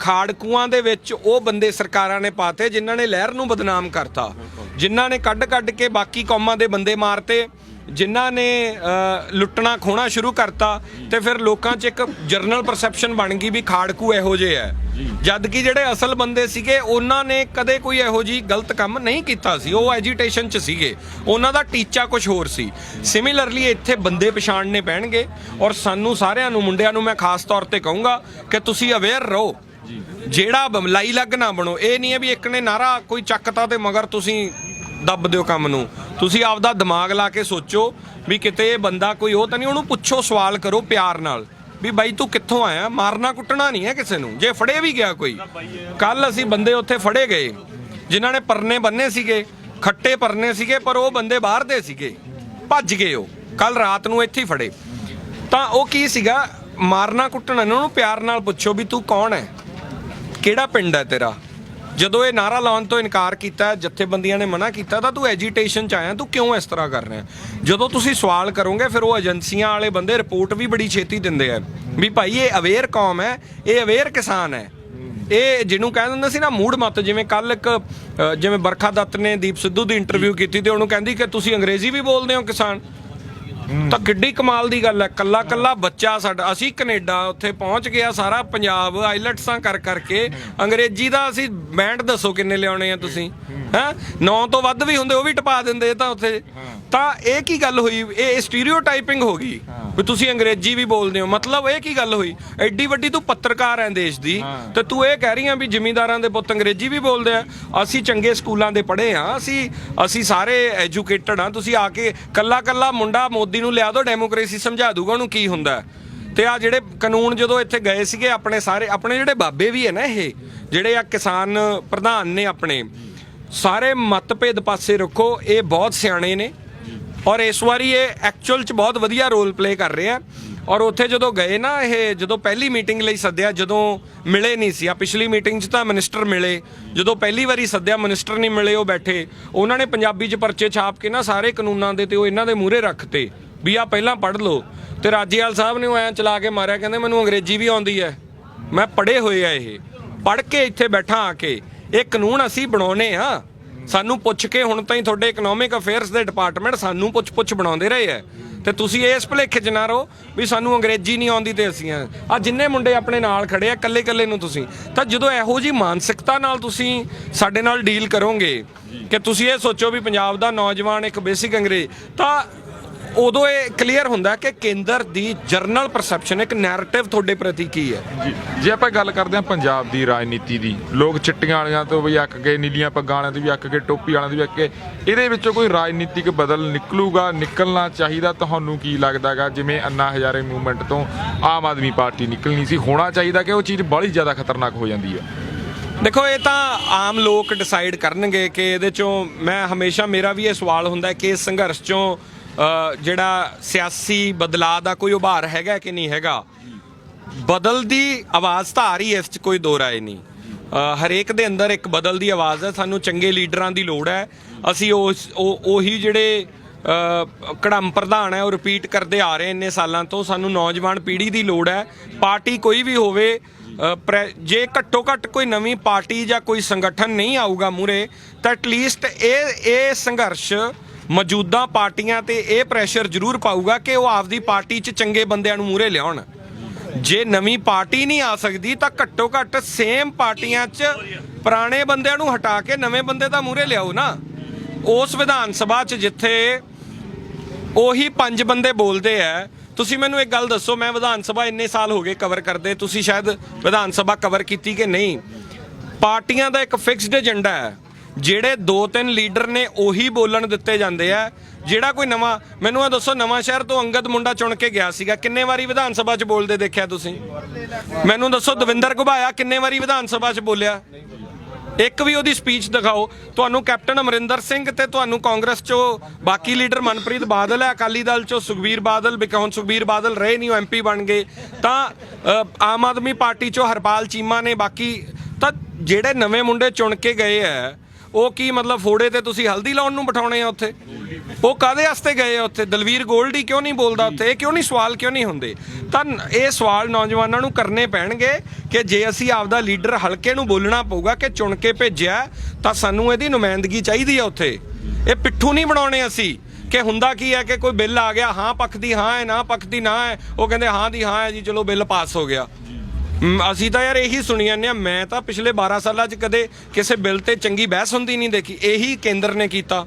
ਖਾੜਕੂਆਂ ਦੇ ਵਿੱਚ ਉਹ ਬੰਦੇ ਸਰਕਾਰਾਂ ਨੇ ਪਾਤੇ ਜਿਨ੍ਹਾਂ ਨੇ ਲਹਿਰ ਨੂੰ ਬਦਨਾਮ ਕਰਤਾ। ਜਿਨ੍ਹਾਂ ਨੇ ਕੱਢ ਕੱਢ ਕੇ ਬਾਕੀ ਕੌਮਾਂ ਦੇ ਬੰਦੇ ਮਾਰਤੇ ਜਿਨ੍ਹਾਂ ਨੇ ਲੁੱਟਣਾ ਖੋਣਾ ਸ਼ੁਰੂ ਕਰਤਾ ਤੇ ਫਿਰ ਲੋਕਾਂ 'ਚ ਇੱਕ ਜਰਨਲ ਪਰਸੈਪਸ਼ਨ ਬਣ ਗਈ ਵੀ ਖਾੜਕੂ ਇਹੋ ਜਿਹੇ ਹੈ। ਜਦ ਕਿ ਜਿਹੜੇ ਅਸਲ ਬੰਦੇ ਸੀਗੇ ਉਹਨਾਂ ਨੇ ਕਦੇ ਕੋਈ ਇਹੋ ਜੀ ਗਲਤ ਕੰਮ ਨਹੀਂ ਕੀਤਾ ਸੀ। ਉਹ ਐਜੀਟੇਸ਼ਨ 'ਚ ਸੀਗੇ। ਉਹਨਾਂ ਦਾ ਟੀਚਾ ਕੁਝ ਹੋਰ ਸੀ। ਸਿਮਿਲਰਲੀ ਇੱਥੇ ਬੰਦੇ ਪਛਾਣਨੇ ਪੈਣਗੇ ਔਰ ਸਾਨੂੰ ਸਾਰਿਆਂ ਨੂੰ ਮੁੰਡਿਆਂ ਨੂੰ ਮੈਂ ਖਾਸ ਤੌਰ ਤੇ ਕਹੂੰਗਾ ਕਿ ਤੁਸੀਂ ਅਵੇਅਰ ਰਹੋ। ਜਿਹੜਾ ਬ- ਲਾਈ ਲੱਗ ਨਾ ਬਣੋ, ਇਹ ਨਹੀਂ ਹੈ ਵੀ ਇੱਕ ਨੇ ਨਾਰਾ ਕੋਈ ਚੱਕਤਾ ਤੇ ਮਗਰ ਤੁਸੀਂ ਦੱਬ ਦਿਓ ਕੰਮ ਨੂੰ। ਤੁਸੀਂ ਆਪਦਾ ਦਿਮਾਗ ਲਾ ਕੇ ਸੋਚੋ ਵੀ ਕਿਤੇ ਇਹ ਬੰਦਾ ਕੋਈ ਉਹ ਤਾਂ ਨਹੀਂ, ਉਹਨੂੰ ਪੁੱਛੋ, ਸਵਾਲ ਕਰੋ ਪਿਆਰ ਨਾਲ ਵੀ ਬਾਈ ਤੂੰ ਕਿੱਥੋਂ ਆਇਆ? ਮਾਰਨਾ ਕੁੱਟਣਾ ਨਹੀਂ ਹੈ ਕਿਸੇ ਨੂੰ। ਜੇ ਫੜੇ ਵੀ ਗਿਆ ਕੋਈ ਕੱਲ ਅਸੀਂ ਬੰਦੇ ਉੱਥੇ ਫੜੇ ਗਏ, ਜਿਨ੍ਹਾਂ ਨੇ ਪਰਨੇ ਬੰਨੇ ਸੀਗੇ, ਖੱਟੇ ਪਰਨੇ ਸੀਗੇ, ਪਰ ਉਹ ਬੰਦੇ ਬਾਹਰ ਦੇ ਸੀਗੇ, ਭੱਜ ਗਏ ਉਹ ਕੱਲ ਰਾਤ ਨੂੰ ਇੱਥੇ ਹੀ ਫੜੇ। ਤਾਂ ਉਹ ਕੀ ਸੀਗਾ? ਮਾਰਨਾ ਕੁੱਟਣਾ ਨਹੀਂ ਉਹਨੂੰ ਪਿਆਰ ਨਾਲ ਪੁੱਛੋ ਵੀ ਤੂੰ ਕੌਣ ਹੈ? ਕਿਹੜਾ ਪਿੰਡ ਹੈ ਤੇਰਾ? ਜਦੋਂ ਇਹ ਨਾਰਾ ਲਾਉਣ ਤੋਂ ਇਨਕਾਰ ਕੀਤਾ ਜਥੇਬੰਦੀਆਂ ਨੇ ਮਨਾ ਕੀਤਾ ਤਾਂ ਤੂੰ ਐਜੀਟੇਸ਼ਨ ਚ ਆਇਆ ਤੂੰ ਕਿਉਂ ਇਸ ਤਰ੍ਹਾਂ ਕਰ ਰਿਹਾ? ਜਦੋਂ ਤੁਸੀਂ ਸਵਾਲ ਕਰੋਗੇ ਫਿਰ ਉਹ ਏਜੰਸੀਆਂ ਵਾਲੇ ਬੰਦੇ ਰਿਪੋਰਟ ਵੀ ਬੜੀ ਛੇਤੀ ਦਿੰਦੇ ਆ। ਵੀ ਭਾਈ ਇਹ ਅਵੇਅਰ ਕੌਮ ਹੈ ਇਹ ਅਵੇਅਰ ਕਿਸਾਨ ਹੈ। ਇਹ ਜਿਹਨੂੰ ਕਹਿੰਦੇ ਹੁੰਦੇ ਸੀ ਨਾ ਮੂਡ ਮਤ ਜਿਵੇਂ ਕੱਲ ਇੱਕ ਜਿਵੇਂ ਬਰਖਾ ਦੱਤ ਨੇ ਦੀਪ ਸਿੱਧੂ ਦੀ ਇੰਟਰਵਿਊ ਕੀਤੀ ਤੇ ਉਹਨੂੰ ਕਹਿੰਦੀ ਕਿ ਤੁਸੀਂ ਅੰਗਰੇਜ਼ੀ ਵੀ ਬੋਲਦੇ ਹੋ ਕਿਸਾਨ? ਤਾਂ ਕਿੱਡੀ ਕਮਾਲ ਦੀ ਗੱਲ ਹੈ ਕੱਲਾ ਕੱਲਾ ਬੱਚਾ ਸਾਡਾ ਅਸੀਂ ਕੈਨੇਡਾ ਉੱਥੇ ਪਹੁੰਚ ਗਿਆ ਸਾਰਾ ਪੰਜਾਬ ਆਈਲਟਸਾਂ ਕਰ ਕਰਕੇ ਅੰਗਰੇਜ਼ੀ ਦਾ ਅਸੀਂ ਬੈਂਡ ਦੱਸੋ ਕਿੰਨੇ ਲਿਆਉਣੇ ਆ ਤੁਸੀਂ ਹੈ। 9 ਤੋਂ ਵੱਧ ਵੀ ਹੁੰਦੇ ਉਹ ਵੀ ਟਪਾ ਦਿੰਦੇ ਤਾਂ ਉੱਥੇ। ਤਾਂ ਇਹ ਕੀ ਗੱਲ ਹੋਈ? ਇਹ ਸਟੀਰੀਓਟਾਈਪਿੰਗ ਹੋ ਗਈ। ਵੀ ਤੁਸੀਂ ਅੰਗਰੇਜ਼ੀ ਵੀ ਬੋਲਦੇ ਹੋ। ਮਤਲਬ ਇਹ ਕੀ ਗੱਲ ਹੋਈ? ਐਡੀ ਵੱਡੀ ਤੂੰ ਪੱਤਰਕਾਰ ਹੈ ਦੇਸ਼ ਦੀ ਤੇ ਤੂੰ ਇਹ ਕਹਿ ਰਹੀ ਆ ਵੀ ਜ਼ਿਮੀਂਦਾਰਾਂ ਦੇ ਪੁੱਤ ਅੰਗਰੇਜ਼ੀ ਵੀ ਬੋਲਦੇ ਆ। ਅਸੀਂ ਚੰਗੇ ਸਕੂਲਾਂ ਦੇ ਪੜ੍ਹੇ ਆ। ਅਸੀਂ ਅਸੀਂ ਸਾਰੇ ਐਜੂਕੇਟਡ ਆ। ਤੁਸੀਂ ਆ ਕੇ ਕੱਲਾ ਕੱਲਾ ਮੁੰਡਾ ਮੋਦੀ ਨੂੰ ਲਿਆ ਦੋ ਡੈਮੋਕ੍ਰੇਸੀ ਸਮਝਾ ਦੂਗਾ ਉਹਨੂੰ ਕੀ ਹੁੰਦਾ। ਤੇ ਆ ਜਿਹੜੇ ਕਾਨੂੰਨ ਜਦੋਂ ਇੱਥੇ ਗਏ ਸੀਗੇ ਆਪਣੇ ਸਾਰੇ ਆਪਣੇ ਜਿਹੜੇ ਬਾਬੇ ਵੀ ਹੈ ਨਾ ਇਹ ਜਿਹੜੇ ਆ ਕਿਸਾਨ ਪ੍ਰਧਾਨ ਨੇ ਆਪਣੇ ਸਾਰੇ ਮਤਭੇਦ ਪਾਸੇ ਰੱਖੋ। ਇਹ ਬਹੁਤ ਸਿਆਣੇ ਨੇ। ਔਰ ਇਸ ਵਾਰੀ ਇਹ ਐਕਚੁਅਲ ਚ ਬਹੁਤ ਵਧੀਆ ਰੋਲ ਪਲੇ ਕਰ ਰਹੇ ਆ। ਔਰ ਉੱਥੇ ਜਦੋਂ ਗਏ ਨਾ, ਇਹ ਜਦੋਂ ਪਹਿਲੀ ਮੀਟਿੰਗ ਲਈ ਸੱਦਿਆ, ਜਦੋਂ ਮਿਲੇ ਨਹੀਂ ਸੀ, ਆ ਪਿਛਲੀ ਮੀਟਿੰਗ 'ਚ ਤਾਂ ਮਿਨਿਸਟਰ ਮਿਲੇ। ਜਦੋਂ ਪਹਿਲੀ ਵਾਰੀ ਸੱਦਿਆ ਮਿਨਿਸਟਰ ਨਹੀਂ ਮਿਲੇ, ਉਹ ਬੈਠੇ। ਉਹਨਾਂ ਨੇ ਪੰਜਾਬੀ 'ਚ ਪਰਚੇ ਛਾਪ ਕੇ ਨਾ ਸਾਰੇ ਕਾਨੂੰਨਾਂ ਦੇ ਤੇ ਉਹ ਇਹਨਾਂ ਦੇ ਮੂਹਰੇ ਰੱਖਤੇ, ਵੀ ਆ ਪਹਿਲਾਂ ਪੜ੍ਹ ਲਓ। ਤੇ ਰਾਜੇਵਾਲ ਸਾਹਿਬ ਨੇ ਉਹ ਐਂ ਚਲਾ ਕੇ ਮਾਰਿਆ, ਕਹਿੰਦੇ ਮੈਨੂੰ ਅੰਗਰੇਜ਼ੀ ਵੀ ਆਉਂਦੀ ਹੈ ਮੈਂ ਪੜ੍ਹੇ ਹੋਏ ਆ ਇਹ। ਪੜ੍ਹ ਕੇ ਇੱਥੇ ਬੈਠਾ ਆ ਕੇ, ਇਹ ਕਾਨੂੰਨ ਅਸੀਂ ਬਣਾਉਨੇ ਆ। ਸਾਨੂੰ ਪੁੱਛ ਕੇ ਹੁਣ ਤਾਈਂ ਤੁਹਾਡੇ ਇਕਨੋਮਿਕ ਅਫੇਅਰਸ ਦੇ ਡਿਪਾਰਟਮੈਂਟ ਸਾਨੂੰ ਪੁੱਛ-ਪੁੱਛ ਬਣਾਉਂਦੇ ਰਹੇ ਐ। ਤੇ ਤੁਸੀਂ ਇਸ ਭੁਲੇਖੇ 'ਚ ਨਾ ਰਹੋ ਵੀ ਸਾਨੂੰ ਅੰਗਰੇਜ਼ੀ ਨਹੀਂ ਆਉਂਦੀ ਤੇ ਅਸੀਂ ਆ ਜਿੰਨੇ ਮੁੰਡੇ ਆਪਣੇ ਨਾਲ ਖੜੇ ਆ ਕੱਲੇ-ਕੱਲੇ ਨੂੰ ਤੁਸੀਂ। ਤਾਂ ਜਦੋਂ ਇਹੋ ਜੀ ਮਾਨਸਿਕਤਾ ਨਾਲ ਤੁਸੀਂ ਸਾਡੇ ਨਾਲ ਡੀਲ ਕਰੋਗੇ ਕਿ ਤੁਸੀਂ ਇਹ ਸੋਚੋ ਵੀ ਪੰਜਾਬ ਦਾ ਨੌਜਵਾਨ ਇੱਕ ਬੇਸਿਕ ਅੰਗਰੇਜ਼ ਤਾਂ ਉਦੋਂ ਇਹ ਕਲੀਅਰ ਹੁੰਦਾ ਕਿ ਕੇਂਦਰ ਦੀ ਜਰਨਲ ਪਰਸੈਪਸ਼ਨ ਇੱਕ ਨੈਰੇਟਿਵ ਤੁਹਾਡੇ ਪ੍ਰਤੀ ਕੀ ਹੈ? ਜੀ ਜੇ ਆਪਾਂ ਗੱਲ ਕਰਦੇ ਹਾਂ ਪੰਜਾਬ ਦੀ ਰਾਜਨੀਤੀ ਦੀ ਲੋਕ ਚਿੱਟੀਆਂ ਵਾਲਿਆਂ ਤੋਂ ਵੀ ਅੱਕ ਗਏ ਨੀਲੀਆਂ ਪੱਗਾਂ ਵਾਲਿਆਂ ਤੋਂ ਵੀ ਅੱਕ ਗਏ ਟੋਪੀ ਵਾਲਿਆਂ ਤੋਂ ਵੀ ਅੱਕ ਗਏ ਇਹਦੇ ਵਿੱਚੋਂ ਕੋਈ ਰਾਜਨੀਤਿਕ ਬਦਲ ਨਿਕਲੂਗਾ ਨਿਕਲਣਾ ਚਾਹੀਦਾ ਤੁਹਾਨੂੰ ਕੀ ਲੱਗਦਾਗਾ? ਜਿਵੇਂ ਅੰਨਾ ਹਜ਼ਾਰੇ ਮੂਵਮੈਂਟ ਤੋਂ ਆਮ ਆਦਮੀ ਪਾਰਟੀ ਨਿਕਲਣੀ ਸੀ ਹੋਣਾ ਚਾਹੀਦਾ ਕਿ ਉਹ ਚੀਜ਼ ਬੜੀ ਜ਼ਿਆਦਾ ਖਤਰਨਾਕ ਹੋ ਜਾਂਦੀ ਹੈ? ਦੇਖੋ ਇਹ ਤਾਂ ਆਮ ਲੋਕ ਡਿਸਾਈਡ ਕਰਨਗੇ ਕਿ ਇਹਦੇ ਚੋਂ ਮੈਂ ਹਮੇਸ਼ਾ ਮੇਰਾ ਵੀ ਇਹ ਸਵਾਲ ਹੁੰਦਾ ਕਿ ਇਸ ਸੰਘਰਸ਼ ਚੋਂ ਜਿਹੜਾ ਸਿਆਸੀ ਬਦਲਾਅ ਦਾ ਕੋਈ ਉਭਾਰ ਹੈਗਾ ਕਿ ਨਹੀਂ ਹੈਗਾ? ਬਦਲਦੀ ਆਵਾਜ਼ ਤਾਂ ਆ ਰਹੀ ਹੈ ਇਸ 'ਚ ਕੋਈ ਦੋ ਰਾਏ ਨਹੀਂ। ਹਰੇਕ ਦੇ ਅੰਦਰ ਇੱਕ ਬਦਲਦੀ ਆਵਾਜ਼ ਹੈ ਸਾਨੂੰ ਚੰਗੇ ਲੀਡਰਾਂ ਦੀ ਲੋੜ ਹੈ। ਅਸੀਂ ਉਸ ਉਹ- ਉਹੀ ਜਿਹੜੇ ਅ, ਕੜਮ ਪ੍ਰਧਾਨ ਹੈ ਉਹ ਰਿਪੀਟ ਕਰਦੇ ਆ ਰਹੇ ਇੰਨੇ ਸਾਲਾਂ ਤੋਂ। ਸਾਨੂੰ ਨੌਜਵਾਨ ਪੀੜ੍ਹੀ ਦੀ ਲੋੜ ਹੈ। ਪਾਰਟੀ ਕੋਈ ਵੀ ਹੋਵੇ ਪ੍ਰੈ- ਜੇ ਘੱਟੋ ਘੱਟ ਕੋਈ ਨਵੀਂ ਪਾਰਟੀ ਜਾਂ ਕੋਈ ਸੰਗਠਨ ਨਹੀਂ ਆਊਗਾ ਮੂਰੇ ਤਾਂ ਐਟਲੀਸਟ ਇਹ ਇਹ ਸੰਘਰਸ਼ ਮੌਜੂਦਾ ਪਾਰਟੀਆਂ ਤੇ ਇਹ ਪ੍ਰੈਸ਼ਰ ਜ਼ਰੂਰ ਪਾਊਗਾ ਕਿ ਉਹ ਆਪਦੀ ਪਾਰਟੀ 'ਚ ਚੰਗੇ ਬੰਦਿਆਂ ਨੂੰ ਮੂਰੇ ਲਿਆਉਣ। ਜੇ ਨਵੀਂ ਪਾਰਟੀ ਨਹੀਂ ਆ ਸਕਦੀ, ਤਾਂ ਘੱਟੋ ਘੱਟ ਸੇਮ ਪਾਰਟੀਆਂ 'ਚ ਪੁਰਾਣੇ ਬੰਦਿਆਂ ਨੂੰ ਹਟਾ ਕੇ ਨਵੇਂ ਬੰਦੇ ਦਾ ਮੂਰੇ ਲਿਆਓ ਨਾ। ਉਸ ਵਿਧਾਨ ਸਭਾ 'ਚ ਜਿੱਥੇ ਉਹੀ ਪੰਜ ਬੰਦੇ ਬੋਲਦੇ ਆ ਤੁਸੀਂ ਮੈਨੂੰ ਇੱਕ ਗੱਲ ਦੱਸੋ, ਮੈਂ ਵਿਧਾਨ ਸਭਾ ਇੰਨੇ ਸਾਲ ਹੋ ਗਏ ਕਵਰ ਕਰਦੇ, ਤੁਸੀਂ ਸ਼ਾਇਦ ਵਿਧਾਨ ਸਭਾ ਕਵਰ ਕੀਤੀ ਕਿ ਨਹੀਂ? ਪਾਰਟੀਆਂ ਦਾ ਇੱਕ ਫਿਕਸਡ ਏਜੰਡਾ ਹੈ ਜਿਹੜੇ ਦੋ ਤਿੰਨ ਲੀਡਰ ਨੇ ਉਹੀ ਬੋਲਣ ਦਿੱਤੇ ਜਾਂਦੇ ਆ। ਜਿਹੜਾ ਕੋਈ ਨਵਾਂ, ਮੈਨੂੰ ਇਹ ਦੱਸੋ, ਨਵਾਂ ਸ਼ਹਿਰ ਤੋਂ ਅੰਗਦ ਮੁੰਡਾ ਚੁਣ ਕੇ ਗਿਆ ਸੀਗਾ, ਕਿੰਨੇ ਵਾਰੀ ਵਿਧਾਨ ਸਭਾ 'ਚ ਬੋਲਦੇ ਦੇਖਿਆ ਤੁਸੀਂ? ਮੈਨੂੰ ਦੱਸੋ, ਦਵਿੰਦਰ ਘੁਬਾਇਆ, ਕਿੰਨੇ ਵਾਰੀ ਵਿਧਾਨ ਸਭਾ 'ਚ ਬੋਲਿਆ? ਇੱਕ ਵੀ ਉਹਦੀ ਸਪੀਚ ਦਿਖਾਓ। ਤੁਹਾਨੂੰ ਕੈਪਟਨ ਅਮਰਿੰਦਰ ਸਿੰਘ ਤੇ ਤੁਹਾਨੂੰ ਕਾਂਗਰਸ ਚੋਂ ਬਾਕੀ ਲੀਡਰ ਮਨਪ੍ਰੀਤ ਬਾਦਲ ਹੈ, ਅਕਾਲੀ ਦਲ ਚੋਂ ਸੁਖਬੀਰ ਬਾਦਲ ਬਿਕਾਉਣ ਸੁਖਬੀਰ ਬਾਦਲ ਰਹੇ ਨਹੀਂ, ਉਹ ਐਮਪੀ ਬਣ ਗਏ। ਤਾਂ ਆਮ ਆਦਮੀ ਪਾਰਟੀ ਚੋਂ ਹਰਪਾਲ ਚੀਮਾ ਨੇ ਬਾਕੀ, ਤਾਂ ਜਿਹੜੇ ਨਵੇਂ ਮੁੰਡੇ ਚੁਣ ਕੇ ਗਏ ਆ ਉਹ ਕੀ ਮਤਲਬ ਫੋੜੇ ਤੇ ਤੁਸੀਂ ਹਲਦੀ ਲਾਉਣ ਨੂੰ ਬਿਠਾਉਣੇ ਆ ਉੱਥੇ? ਉਹ ਕਾਦੇ ਵਾਸਤੇ ਗਏ ਆ ਉੱਥੇ? ਦਲਵੀਰ ਗੋਲਡੀ ਕਿਉਂ ਨਹੀਂ ਬੋਲਦਾ ਉੱਥੇ? ਇਹ ਕਿਉਂ ਨਹੀਂ ਸਵਾਲ ਕਿਉਂ ਨਹੀਂ ਹੁੰਦੇ? ਤਾਂ ਇਹ ਸਵਾਲ ਨੌਜਵਾਨਾਂ ਨੂੰ ਕਰਨੇ ਪੈਣਗੇ ਕਿ ਜੇ ਅਸੀਂ ਆਪਦਾ ਲੀਡਰ ਹਲਕੇ ਨੂੰ ਬੋਲਣਾ ਪਊਗਾ ਕਿ ਚੁਣ ਕੇ ਭੇਜਿਆ, ਤਾਂ ਸਾਨੂੰ ਇਹਦੀ ਨੁਮਾਇੰਦਗੀ ਚਾਹੀਦੀ ਆ ਉੱਥੇ। ਇਹ ਪਿੱਠੂ ਨਹੀਂ ਬਣਾਉਣੇ ਅਸੀਂ ਕਿ ਹੁੰਦਾ ਕੀ ਹੈ ਕਿ ਕੋਈ ਬਿੱਲ ਆ ਗਿਆ, ਹਾਂ ਪੱਖ ਦੀ ਹਾਂ ਹੈ, ਨਾ ਪੱਖ ਦੀ ਨਾ ਹੈ। ਉਹ ਕਹਿੰਦੇ ਹਾਂ ਦੀ ਹਾਂ ਹੈ ਜੀ, ਚਲੋ ਬਿੱਲ ਪਾਸ ਹੋ ਗਿਆ। ਅਸੀਂ ਤਾਂ ਯਾਰ ਇਹੀ ਸੁਣੀ ਜਾਂਦੇ ਆ ਮੈਂ ਤਾਂ ਪਿਛਲੇ 12 ਸਾਲਾਂ 'ਚ ਕਦੇ ਕਿਸੇ ਬਿੱਲ ਤੇ ਚੰਗੀ ਬਹਿਸ ਹੁੰਦੀ ਨਹੀਂ ਦੇਖੀ। ਇਹੀ ਕੇਂਦਰ ਨੇ ਕੀਤਾ।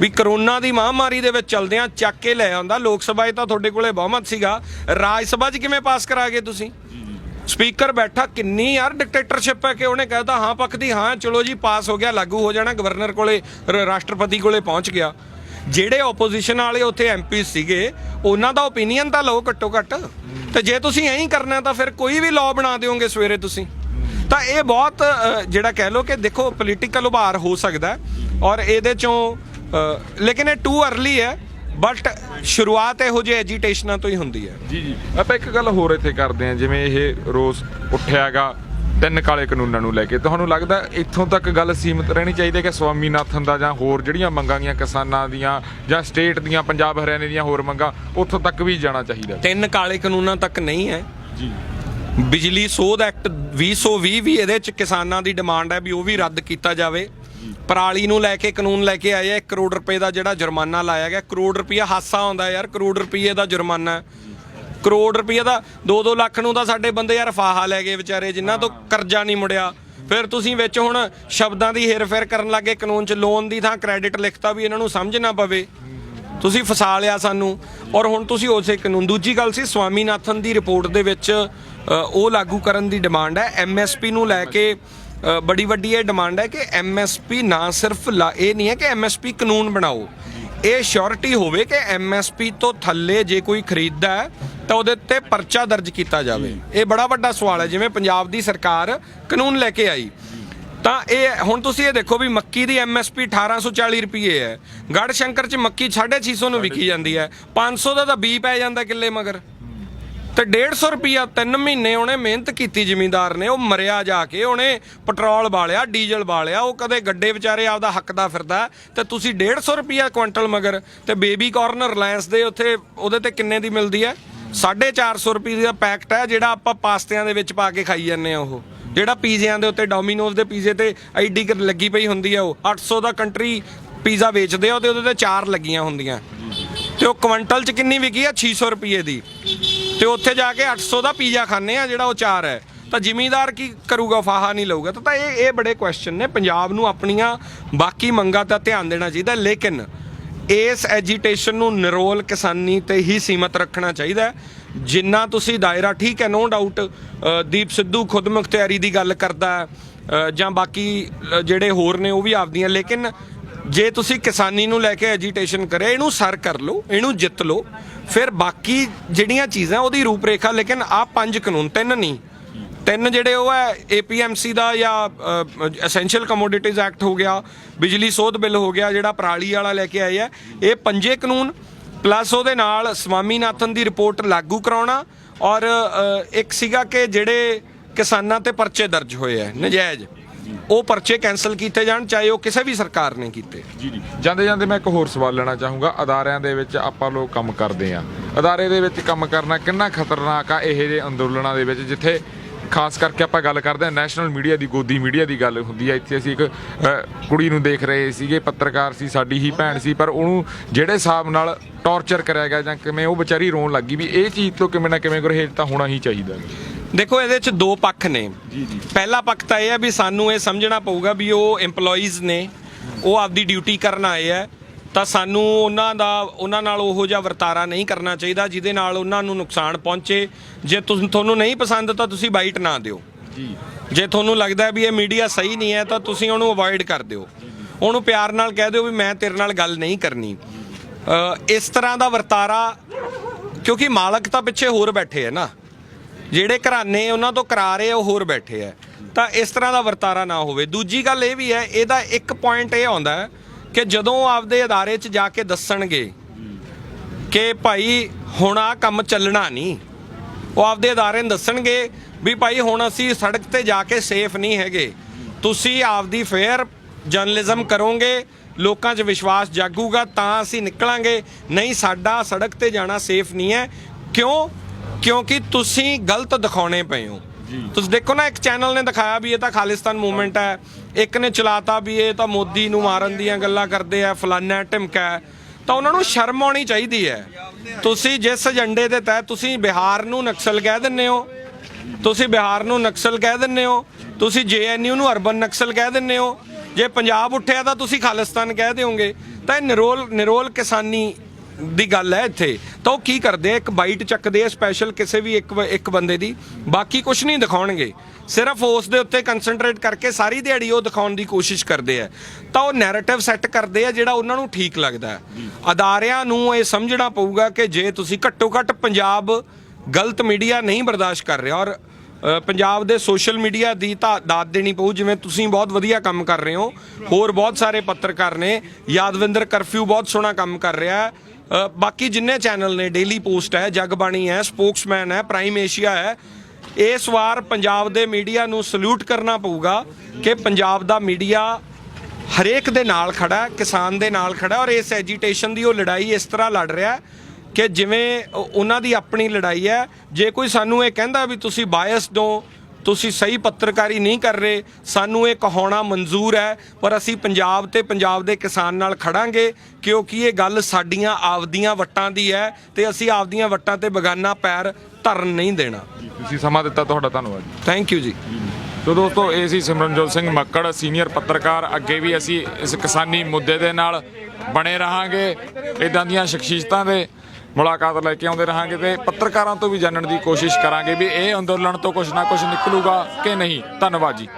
ਵੀ ਕਰੋਨਾ ਦੀ ਮਹਾਮਾਰੀ ਦੇ ਵਿੱਚ ਚਲਦਿਆਂ ਚੱਕ ਕੇ ਲੈ ਆਉਂਦਾ। ਲੋਕ ਸਭਾ 'ਚ ਤਾਂ ਤੁਹਾਡੇ ਕੋਲੇ ਬਹੁਮਤ ਸੀਗਾ। ਰਾਜ ਸਭਾ 'ਚ ਕਿਵੇਂ ਪਾਸ ਕਰਾ ਗਏ ਤੁਸੀਂ? ਸਪੀਕਰ ਬੈਠਾ, ਕਿੰਨੀ ਯਾਰ ਡਿਕਟੇਟਰਸ਼ਿਪ ਹੈ ਕਿ ਉਹਨੇ ਕਹਿਤਾ ਹਾਂ ਪੱਖ ਦੀ, ਹਾਂ, ਚਲੋ ਜੀ, ਪਾਸ ਹੋ ਗਿਆ, ਲਾਗੂ ਹੋ ਜਾਣਾ ਗਵਰਨਰ ਕੋਲੇ, ਰ- ਰਾਸ਼ਟਰਪਤੀ ਕੋਲੇ ਪਹੁੰਚ ਗਿਆ। ਜਿਹੜੇ ਆਪੋਜੀਸ਼ਨ ਵਾਲੇ ਉੱਥੇ ਐਮਪੀ ਸੀਗੇ ਉਹਨਾਂ ਦਾ ਓਪੀਨੀਅਨ ਤਾਂ ਲਓ ਘੱਟੋ ਘੱਟ। ਤੇ ਜੇ ਤੁਸੀਂ ਐਂ ਕਰਨਾ ਤਾਂ ਫਿਰ ਕੋਈ ਵੀ ਲਾਅ ਬਣਾ ਦਿਓਗੇ ਸਵੇਰੇ ਤੁਸੀਂ। ਤਾਂ ਇਹ ਬਹੁਤ ਅ, ਜਿਹੜਾ ਕਹਿ ਲਓ ਕਿ ਦੇਖੋ ਪੋਲੀਟੀਕਲ ਉਭਾਰ ਹੋ ਸਕਦਾ ਹੈ ਔਰ ਇਹਦੇ ਚੋਂ ਅ, ਲੇਕਿਨ ਇਹ ਟੂ ਅਰਲੀ ਹੈ ਬਟ ਸ਼ੁਰੂਆਤ ਇਹੋ ਜਿਹੇ ਐਜੀਟੇਸ਼ਨਾਂ ਤੋਂ ਹੀ ਹੁੰਦੀ ਹੈ। ਜੀ ਜੀ। ਆਪਾਂ ਇੱਕ ਗੱਲ ਹੋਰ ਇੱਥੇ ਕਰਦੇ ਹਾਂ ਜਿਵੇਂ ਇਹ ਰੋਸ ਉੱਠਿਆਗਾ ਤਿੰਨ ਕਾਲੇ ਕਾਨੂੰਨਾਂ ਨੂੰ ਲੈ ਕੇ। ਤੁਹਾਨੂੰ ਲੱਗਦਾ ਇੱਥੋਂ ਤੱਕ ਗੱਲ ਸੀਮਿਤ ਰਹਿਣੀ ਚਾਹੀਦੀ ਹੈ ਕਿ ਸਵਾਮੀਨਾਥਨ ਦਾ ਜਾਂ ਹੋਰ ਜਿਹੜੀਆਂ ਮੰਗਾਂ ਗੀਆਂ ਕਿਸਾਨਾਂ ਦੀਆਂ ਜਾਂ ਸਟੇਟ ਦੀਆਂ ਪੰਜਾਬ ਹਰਿਆਣੇ ਦੀਆਂ ਹੋਰ ਮੰਗਾਂ ਉੱਥੋਂ ਤੱਕ ਵੀ ਜਾਣਾ ਚਾਹੀਦਾ ਤਿੰਨ ਕਾਲੇ ਕਾਨੂੰਨਾਂ ਤੱਕ ਨਹੀਂ ਹੈ। ਜੀ। ਬਿਜਲੀ ਸੋਧ ਐਕਟ 2020 ਵੀ ਇਹਦੇ ਚ ਕਿਸਾਨਾਂ ਦੀ ਡਿਮਾਂਡ ਹੈ ਵੀ ਉਹ ਵੀ ਰੱਦ ਕੀਤਾ ਜਾਵੇ। ਪਰਾਲੀ ਨੂੰ ਲੈ ਕੇ ਕਾਨੂੰਨ ਲੈ ਕੇ ਆਏ ਆ 1 ਕਰੋੜ ਰੁਪਏ ਦਾ ਜਿਹੜਾ ਜੁਰਮਾਨਾ ਲਾਇਆ ਗਿਆ। ਕਰੋੜ ਰੁਪਇਆ ਹਾਸਾ ਆਉਂਦਾ ਯਾਰ ਕਰੋੜ ਰੁਪਏ ਦਾ ਜੁਰਮਾਨਾ। ਹੈ। ਕਰੋੜ ਰੁਪਏ ਦਾ 2-2 ਲੱਖ ਨੂੰ ਤਾਂ ਸਾਡੇ ਬੰਦੇ ਯਾਰ ਫਾਹਾ ਲੈ ਗਏ ਵਿਚਾਰੇ ਜਿਨ੍ਹਾਂ ਤੋਂ ਕਰਜ਼ਾ ਨਹੀਂ ਮੁੜਿਆ। ਫਿਰ ਤੁਸੀਂ ਵਿੱਚ ਹੁਣ ਸ਼ਬਦਾਂ ਦੀ ਹੇਰ-ਫੇਰ ਕਰਨ ਲੱਗੇ ਕਾਨੂੰਨ 'ਚ ਲੋਨ ਦੀ ਥਾਂ ਕ੍ਰੈਡਿਟ ਲਿਖਤਾ ਵੀ ਇਹਨਾਂ ਨੂੰ ਸਮਝ ਨਾ ਪਵੇ। ਤੁਸੀਂ ਫਸਾ ਲਿਆ ਸਾਨੂੰ। ਔਰ ਹੁਣ ਤੁਸੀਂ ਉਸੇ ਕਾਨੂੰਨ ਦੂਜੀ ਗੱਲ ਸੀ ਸਵਾਮੀਨਾਥਨ ਦੀ ਰਿਪੋਰਟ ਦੇ ਵਿੱਚ ਉਹ ਲਾਗੂ ਕਰਨ ਦੀ ਡਿਮਾਂਡ ਹੈ। ਐਮਐਸਪੀ ਨੂੰ ਲੈ ਕੇ ਬੜੀ ਵੱਡੀ ਇਹ ਡਿਮਾਂਡ ਹੈ ਕਿ ਐਮਐਸਪੀ ਨਾ ਸਿਰਫ ਇਹ ਨਹੀਂ ਹੈ ਕਿ ਐਮਐਸਪੀ ਕਾਨੂੰਨ ਬਣਾਓ। ਇਹ ਸ਼ੋਰਿਟੀ ਹੋਵੇ ਕਿ ਐਮਐਸਪੀ ਤੋਂ ਥੱਲੇ ਜੇ ਕੋਈ ਖਰੀਦਦਾ ਹੈ ਤਾਂ ਉਹਦੇ ਤੇ ਪਰਚਾ ਦਰਜ ਕੀਤਾ ਜਾਵੇ। ਇਹ ਬੜਾ ਵੱਡਾ ਸਵਾਲ ਹੈ ਜਿਵੇਂ ਪੰਜਾਬ ਦੀ ਸਰਕਾਰ ਕਾਨੂੰਨ ਲੈ ਕੇ ਆਈ। ਤਾਂ ਇਹ ਹੁਣ ਤੁਸੀਂ ਇਹ ਦੇਖੋ ਵੀ ਮੱਕੀ ਦੀ ਐਮਐਸਪੀ 1840 ਰੁਪਏ ਹੈ। ਗੜ ਸ਼ੰਕਰ ਚ ਮੱਕੀ 650 ਨੂੰ ਵਿਕੀ ਜਾਂਦੀ ਹੈ। 500 ਦਾ ਤਾਂ ਬੀ ਪੈ ਜਾਂਦਾ ਕਿੱਲੇ ਮਗਰ। ਤੇ 150 ਰੁਪਿਆ 3 ਮਹੀਨੇ ਉਹਨੇ ਮਿਹਨਤ ਕੀਤੀ ਜ਼ਿਮੀਂਦਾਰ ਨੇ, ਉਹ ਮਰਿਆ ਜਾ ਕੇ, ਉਹਨੇ ਪੈਟਰੋਲ ਬਾਲਿਆ ਡੀਜ਼ਲ ਬਾਲਿਆ ਉਹ ਕਦੇ ਗੱਡੇ ਵਿਚਾਰੇ ਆਪਦਾ ਹੱਕ ਦਾ ਫਿਰਦਾ। ਤੇ ਤੁਸੀਂ 150 ਰੁਪਿਆ ਕੁਇੰਟਲ ਮਗਰ ਤੇ ਬੇਬੀ ਕਾਰਨ ਰਿਲਾਇੰਸ ਦੇ ਉੱਥੇ ਉਹਦੇ ਤੇ ਕਿੰਨੇ ਦੀ ਮਿਲਦੀ ਹੈ? 450 ਰੁਪਏ ਦਾ ਪੈਕਟ ਹੈ ਜਿਹੜਾ ਆਪਾਂ ਪਾਸਤਿਆਂ ਦੇ ਵਿੱਚ ਪਾ ਕੇ ਖਾਈ ਜਾਂਦੇ ਆ ਉਹ। ਜਿਹੜਾ ਪੀਜ਼ਿਆਂ ਦੇ ਉੱਤੇ, ਡੋਮੀਨੋਜ਼ ਦੇ ਪੀਜ਼ੇ ਤੇ ਐਡੀ ਕੁ ਲੱਗੀ ਪਈ ਹੁੰਦੀ ਆ ਉਹ। 800 ਦਾ ਕੰਟਰੀ ਪੀਜ਼ਾ ਵੇਚਦੇ ਆ, ਉਹਦੇ ਉਹਦੇ ਤੇ ਚਾਰ ਲੱਗੀਆਂ ਹੁੰਦੀਆਂ। ਤੇ ਉਹ ਕੁਇੰਟਲ ਚ ਕਿੰਨੀ ਵਿਕੀ ਆ? 600 ਰੁਪਏ ਦੀ। ਤੇ ਉੱਥੇ ਜਾ ਕੇ 800 ਦਾ ਪੀਜ਼ਾ ਖਾਣੇ ਆ, ਜਿਹੜਾ ਉਹ ਚਾਰ ਹੈ। ਤਾਂ ਜ਼ਿਮੀਂਦਾਰ ਕੀ ਕਰੂਗਾ? ਫਾਹਾ ਨਹੀਂ ਲਊਗਾ। ਤਾਂ ਤਾਂ ਇਹ ਇਹ ਬੜੇ ਕੁਐਸਚਨ ਨੇ। ਪੰਜਾਬ ਨੂੰ ਆਪਣੀਆਂ ਬਾਕੀ ਮੰਗਾਂ ਤਾਂ ਧਿਆਨ ਦੇਣਾ ਚਾਹੀਦਾ। ਲੇਕਿਨ ਇਸ ਐਜੀਟੇਸ਼ਨ ਨੂੰ ਨਿਰੋਲ ਕਿਸਾਨੀ ਤੇ ਹੀ ਸੀਮਤ ਰੱਖਣਾ ਚਾਹੀਦਾ ਜਿੰਨਾ ਤੁਸੀਂ ਦਾਇਰਾ, ਠੀਕ ਹੈ ਨੋ ਡਾਊਟ ਦੀਪ ਸਿੱਧੂ ਖੁਦ ਮੁਖਤਿਆਰੀ ਦੀ ਗੱਲ ਕਰਦਾ ਜਾਂ ਬਾਕੀ ਜਿਹੜੇ ਹੋਰ ਨੇ, ਉਹ ਵੀ ਆਪਦੀਆਂ। ਲੇਕਿਨ ਜੇ ਤੁਸੀਂ ਕਿਸਾਨੀ ਨੂੰ ਲੈ ਕੇ ਐਜੀਟੇਸ਼ਨ ਕਰੇ, ਇਹਨੂੰ ਸਰ ਕਰ ਲਓ, ਇਹਨੂੰ ਜਿੱਤ ਲਓ, ਫਿਰ ਬਾਕੀ ਜਿਹੜੀਆਂ ਚੀਜ਼ਾਂ ਉਹਦੀ ਰੂਪਰੇਖਾ, ਲੇਕਿਨ ਆ ਪੰਜ ਕਾਨੂੰਨ, ਤਿੰਨ ਨਹੀਂ। ਤਿੰਨ ਜਿਹੜੇ ਉਹ ਹੈ ਏਪੀਐਮਸੀ ਦਾ ਜਾਂ ਐਸੈਂਸ਼ੀਅਲ ਕਮੋਡਿਟੀਜ਼ ਐਕਟ ਹੋ ਗਿਆ, ਬਿਜਲੀ ਸੋਧ ਬਿੱਲ ਹੋ ਗਿਆ, ਜਿਹੜਾ ਪਰਾਲੀ ਵਾਲਾ ਲੈ ਕੇ ਆਏ ਆ, ਇਹ ਪੰਜੇ ਕਾਨੂੰਨ ਪਲੱਸ ਉਹਦੇ ਨਾਲ ਸਵਾਮੀਨਾਥਨ ਦੀ ਰਿਪੋਰਟ ਲਾਗੂ ਕਰਾਉਣਾ, ਔਰ ਇੱਕ ਸੀਗਾ ਕਿ ਜਿਹੜੇ ਕਿਸਾਨਾਂ ਤੇ ਪਰਚੇ ਦਰਜ ਹੋਏ ਆ, ਨਜਾਇਜ਼। ਉਹ ਪਰਚੇ ਕੈਨਸਲ ਕੀਤੇ ਜਾਣ, ਚਾਹੇ ਉਹ ਕਿਸੇ ਵੀ ਸਰਕਾਰ ਨੇ ਕੀਤੇ। ਜੀ ਜੀ। ਜਾਂਦੇ ਜਾਂਦੇ ਮੈਂ ਇੱਕ ਹੋਰ ਸਵਾਲ ਲੈਣਾ ਚਾਹੂੰਗਾ। ਅਦਾਰਿਆਂ ਦੇ ਵਿੱਚ ਆਪਾਂ ਲੋਕ ਕੰਮ ਕਰਦੇ ਆ। ਅਦਾਰੇ ਦੇ ਵਿੱਚ ਕੰਮ ਕਰਨਾ ਕਿੰਨਾ ਖਤਰਨਾਕ ਆ ਇਹ ਜਿਹੇ ਅੰਦੋਲਨਾਂ ਦੇ ਵਿੱਚ, ਜਿੱਥੇ ਖਾਸ ਕਰਕੇ ਆਪਾਂ ਗੱਲ ਕਰਦੇ ਆ ਨੈਸ਼ਨਲ ਮੀਡੀਆ ਦੀ ਗੋਦੀ ਮੀਡੀਆ ਦੀ ਗੱਲ ਹੁੰਦੀ ਆ ਇੱਥੇ ਅਸੀਂ ਇੱਕ ਕੁੜੀ ਨੂੰ ਦੇਖ ਰਹੇ ਸੀਗੇ ਪੱਤਰਕਾਰ ਸੀ ਸਾਡੀ ਹੀ ਭੈਣ ਸੀ ਪਰ ਉਹਨੂੰ ਜਿਹੜੇ ਹਿਸਾਬ ਨਾਲ ਟੌਰਚਰ ਕਰਿਆ ਗਿਆ ਜਾਂ ਕਿਵੇਂ ਉਹ ਵਿਚਾਰੀ ਰੋਣ ਲੱਗੀ ਵੀ ਇਹ ਚੀਜ਼ ਤੋਂ ਕਿਵੇਂ ਨਾ ਕਿਵੇਂ ਗੁਰਹੇਜ ਤਾਂ ਹੋਣਾ ਹੀ ਚਾਹੀਦਾ ਦੇਖੋ ਇਹਦੇ ਚ ਦੋ ਪੱਖ ਨੇ। ਜੀ, ਜੀ। ਪਹਿਲਾ ਪੱਖ ਤਾਂ ਇਹ ਹੈ ਵੀ ਸਾਨੂੰ ਇਹ ਸਮਝਣਾ ਪਊਗਾ ਵੀ ਉਹ EMPLOYEES ਨੇ ਉਹ ਆਪਦੀ ਡਿਊਟੀ ਕਰਨ ਆਏ ਆ ਤਾਂ ਸਾਨੂੰ ਉਹਨਾਂ ਦਾ ਉਹਨਾਂ ਨਾਲ ਉਹੋ ਜਿਹਾ ਵਰਤਾਰਾ ਨਹੀਂ ਕਰਨਾ ਚਾਹੀਦਾ ਜਿਹਦੇ ਨਾਲ ਉਹਨਾਂ ਨੂੰ ਨੁਕਸਾਨ ਪਹੁੰਚੇ। ਜੇ ਤੁਸੀਂ ਤੁਹਾਨੂੰ ਨਹੀਂ ਪਸੰਦ ਤਾਂ ਤੁਸੀਂ ਬਾਈਟ ਨਾ ਦਿਓ। ਜੀ। ਜੇ ਤੁਹਾਨੂੰ ਲੱਗਦਾ ਹੈ ਵੀ ਇਹ ਮੀਡੀਆ ਸਹੀ ਨਹੀਂ ਹੈ ਤਾਂ ਤੁਸੀਂ ਉਹਨੂੰ ਅਵੋਇਡ ਕਰ ਦਿਓ। ਉਹਨੂੰ ਪਿਆਰ ਨਾਲ ਕਹਿ ਦਿਓ ਵੀ ਮੈਂ ਤੇਰੇ ਨਾਲ ਗੱਲ ਨਹੀਂ ਕਰਨੀ। ਇਸ ਤਰ੍ਹਾਂ ਦਾ ਵਰਤਾਰਾ ਕਿਉਂਕਿ ਮਾਲਕ ਤਾਂ ਪਿੱਛੇ ਹੋਰ ਬੈਠੇ ਹੈ ਨਾ। ਜਿਹੜੇ ਘਰਾਨੇ ਉਹਨਾਂ ਤੋਂ ਕਰਾ ਰਹੇ ਉਹ ਹੋਰ ਬੈਠੇ ਆ। ਤਾਂ ਇਸ ਤਰ੍ਹਾਂ ਦਾ ਵਰਤਾਰਾ ਨਾ ਹੋਵੇ। ਦੂਜੀ ਗੱਲ ਇਹ ਵੀ ਹੈ ਇਹਦਾ ਇੱਕ ਪੁਆਇੰਟ ਇਹ ਆਉਂਦਾ ਹੈ ਕਿ ਜਦੋਂ ਆਪਦੇ ਅਦਾਰੇ 'ਚ ਜਾ ਕੇ ਦੱਸਣਗੇ ਕਿ ਭਾਈ ਹੁਣ ਆ ਕੰਮ ਚੱਲਣਾ ਨਹੀਂ ਉਹ ਆਪਦੇ ਅਦਾਰੇ ਨੂੰ ਦੱਸਣਗੇ ਵੀ ਭਾਈ ਹੁਣ ਅਸੀਂ ਸੜਕ ਤੇ ਜਾ ਕੇ ਸੇਫ ਨਹੀਂ ਹੈਗੇ। ਤੁਸੀਂ ਆਪਦੀ ਫੇਅਰ ਜਰਨਲਿਜ਼ਮ ਕਰੋਗੇ ਲੋਕਾਂ 'ਚ ਵਿਸ਼ਵਾਸ ਜਾਗੂਗਾ ਤਾਂ ਅਸੀਂ ਨਿਕਲਾਂਗੇ। ਨਹੀਂ ਸਾਡਾ ਸੜਕ ਤੇ ਜਾਣਾ ਸੇਫ ਨਹੀਂ ਹੈ। ਕਿਉਂ? ਕਿਉਂਕਿ ਤੁਸੀਂ ਗਲਤ ਦਿਖਾਉਣੇ ਪਏ ਹੋ। ਤੁਸੀਂ ਦੇਖੋ ਨਾ ਇੱਕ ਚੈਨਲ ਨੇ ਦਿਖਾਇਆ ਵੀ ਇਹ ਤਾਂ ਖਾਲਿਸਤਾਨ ਮੂਵਮੈਂਟ ਹੈ। ਇੱਕ ਨੇ ਚਲਾਤਾ ਵੀ ਇਹ ਤਾਂ ਮੋਦੀ ਨੂੰ ਮਾਰਨ ਦੀਆਂ ਗੱਲਾਂ ਕਰਦੇ ਆ, ਫਲਾਨਾ ਢਿਮਕਾ ਤਾਂ ਉਹਨਾਂ ਨੂੰ ਸ਼ਰਮ ਆਉਣੀ ਚਾਹੀਦੀ ਹੈ। ਤੁਸੀਂ ਜਿਸ ਏਜੰਡੇ ਦੇ ਤਹਿਤ ਤੁਸੀਂ ਬਿਹਾਰ ਨੂੰ ਨਕਸਲ ਕਹਿ ਦਿੰਦੇ ਹੋ, ਤੁਸੀਂ ਬਿਹਾਰ ਨੂੰ ਨਕਸਲ ਕਹਿ ਦਿੰਦੇ ਹੋ, ਤੁਸੀਂ ਜੇਐਨਯੂ ਨੂੰ ਅਰਬਨ ਨਕਸਲ ਕਹਿ ਦਿੰਦੇ ਹੋ, ਜੇ ਪੰਜਾਬ ਉੱਠਿਆ ਤਾਂ ਤੁਸੀਂ ਖਾਲਿਸਤਾਨ ਕਹਿ ਦਿਓਗੇ। ਤਾਂ ਇਹ ਨਿਰੋਲ ਨਿਰੋਲ ਕਿਸਾਨੀ ਦੀ ਗੱਲ ਹੈ ਇੱਥੇ। ਤਾਂ ਉਹ ਕੀ ਕਰਦੇ ਆ? ਇੱਕ ਬਾਈਟ ਚੱਕਦੇ ਆ ਸਪੈਸ਼ਲ ਕਿਸੇ ਵੀ ਇੱਕ ਇੱਕ ਬੰਦੇ ਦੀ। ਬਾਕੀ ਕੁਝ ਨਹੀਂ ਦਿਖਾਉਣਗੇ। ਸਿਰਫ ਉਸ ਦੇ ਉੱਤੇ ਕਨਸੈਂਟਰੇਟ ਕਰਕੇ ਸਾਰੀ ਦਿਹਾੜੀ ਉਹ ਦਿਖਾਉਣ ਦੀ ਕੋਸ਼ਿਸ਼ ਕਰਦੇ ਆ। ਤਾਂ ਉਹ ਨੈਰੇਟਿਵ ਸੈੱਟ ਕਰਦੇ ਆ ਜਿਹੜਾ ਉਹਨਾਂ ਨੂੰ ਠੀਕ ਲੱਗਦਾ ਹੈ। ਅਦਾਰਿਆਂ ਨੂੰ ਇਹ ਸਮਝਣਾ ਪਊਗਾ ਕਿ ਜੇ ਤੁਸੀਂ ਘੱਟੋ ਘੱਟ ਪੰਜਾਬ ਗਲਤ ਮੀਡੀਆ ਨਹੀਂ ਬਰਦਾਸ਼ਤ ਕਰ ਰਿਹਾ ਔਰ ਪੰਜਾਬ ਦੇ ਸੋਸ਼ਲ ਮੀਡੀਆ ਦੀ ਤਾਂ ਦਾਤ ਦੇਣੀ ਪਊ, ਜਿਵੇਂ ਤੁਸੀਂ ਬਹੁਤ ਵਧੀਆ ਕੰਮ ਕਰ ਰਹੇ ਹੋ, ਹੋਰ ਬਹੁਤ ਸਾਰੇ ਪੱਤਰਕਾਰ ਨੇ, ਯਾਦਵਿੰਦਰ ਕਰਫਿਊ ਬਹੁਤ ਸੋਹਣਾ ਕੰਮ ਕਰ ਰਿਹਾ ਹੈ ਬਾਕੀ ਜਿੰਨੇ ਚੈਨਲ ਨੇ ਡੇਲੀ ਪੋਸਟ ਹੈ, ਜਗਬਾਣੀ ਹੈ ਸਪੋਕਸਮੈਨ ਹੈ ਪ੍ਰਾਈਮ ਏਸ਼ੀਆ ਹੈ ਇਸ ਵਾਰ ਪੰਜਾਬ ਦੇ ਮੀਡੀਆ ਨੂੰ ਸਲੂਟ ਕਰਨਾ ਪਊਗਾ ਕਿ ਪੰਜਾਬ ਦਾ ਮੀਡੀਆ ਹਰੇਕ ਦੇ ਨਾਲ ਖੜਾ ਕਿਸਾਨ ਦੇ ਨਾਲ ਖੜਾ ਔਰ ਇਸ ਐਜੀਟੇਸ਼ਨ ਦੀ ਉਹ ਲੜਾਈ ਇਸ ਤਰ੍ਹਾਂ ਲੜ ਰਿਹਾ ਕਿ ਜਿਵੇਂ ਉਹਨਾਂ ਦੀ ਆਪਣੀ ਲੜਾਈ ਹੈ। ਜੇ ਕੋਈ ਸਾਨੂੰ ਇਹ ਕਹਿੰਦਾ ਵੀ ਤੁਸੀਂ ਬਾਇਸਡ ਹੋ, ਤੁਸੀਂ ਸਹੀ ਪੱਤਰਕਾਰੀ ਨਹੀਂ ਕਰ ਰਹੇ, ਸਾਨੂੰ ਇਹ ਕਹਾਉਣਾ ਮਨਜ਼ੂਰ ਹੈ, ਪਰ ਅਸੀਂ ਪੰਜਾਬ ਤੇ ਪੰਜਾਬ ਦੇ ਕਿਸਾਨ ਨਾਲ ਖੜਾਂਗੇ ਕਿਉਂਕਿ ਇਹ ਗੱਲ ਸਾਡੀਆਂ ਆਪਦੀਆਂ ਵੱਟਾਂ ਦੀ ਹੈ ਤੇ ਅਸੀਂ ਆਪਦੀਆਂ ਵੱਟਾਂ ਤੇ ਬਗਾਨਾ ਪੈਰ ਧਰਨ ਨਹੀਂ ਦੇਣਾ। ਤੁਸੀਂ ਸਮਾਂ ਦਿੱਤਾ ਤੁਹਾਡਾ ਧੰਨਵਾਦ। ਥੈਂਕ ਯੂ ਜੀ। ਤੋ ਦੋਸਤੋ ਇਹ ਸੀ ਸਿਮਰਨਜੋਤ ਸਿੰਘ ਮੱਕੜ ਸੀਨੀਅਰ ਪੱਤਰਕਾਰ। ਅੱਗੇ ਵੀ ਅਸੀਂ ਇਸ ਕਿਸਾਨੀ ਮੁੱਦੇ ਦੇ ਨਾਲ ਬਣੇ ਰਹਾਂਗੇ। ਇਦਾਂ ਦੀਆਂ ਸ਼ਖਸੀਅਤਾਂ ਦੇ ਮੁਲਾਕਾਤ ਲੈ ਕੇ ਆਉਂਦੇ ਰਹਾਂਗੇ ਤੇ ਪੱਤਰਕਾਰਾਂ ਤੋਂ ਵੀ ਜਾਣਨ ਦੀ ਕੋਸ਼ਿਸ਼ ਕਰਾਂਗੇ ਵੀ ਇਹ ਅੰਦੋਲਨ ਤੋਂ ਕੁਝ ਨਾ ਕੁਝ ਨਿਕਲੂਗਾ ਕਿ ਨਹੀਂ। ਧੰਨਵਾਦ ਜੀ।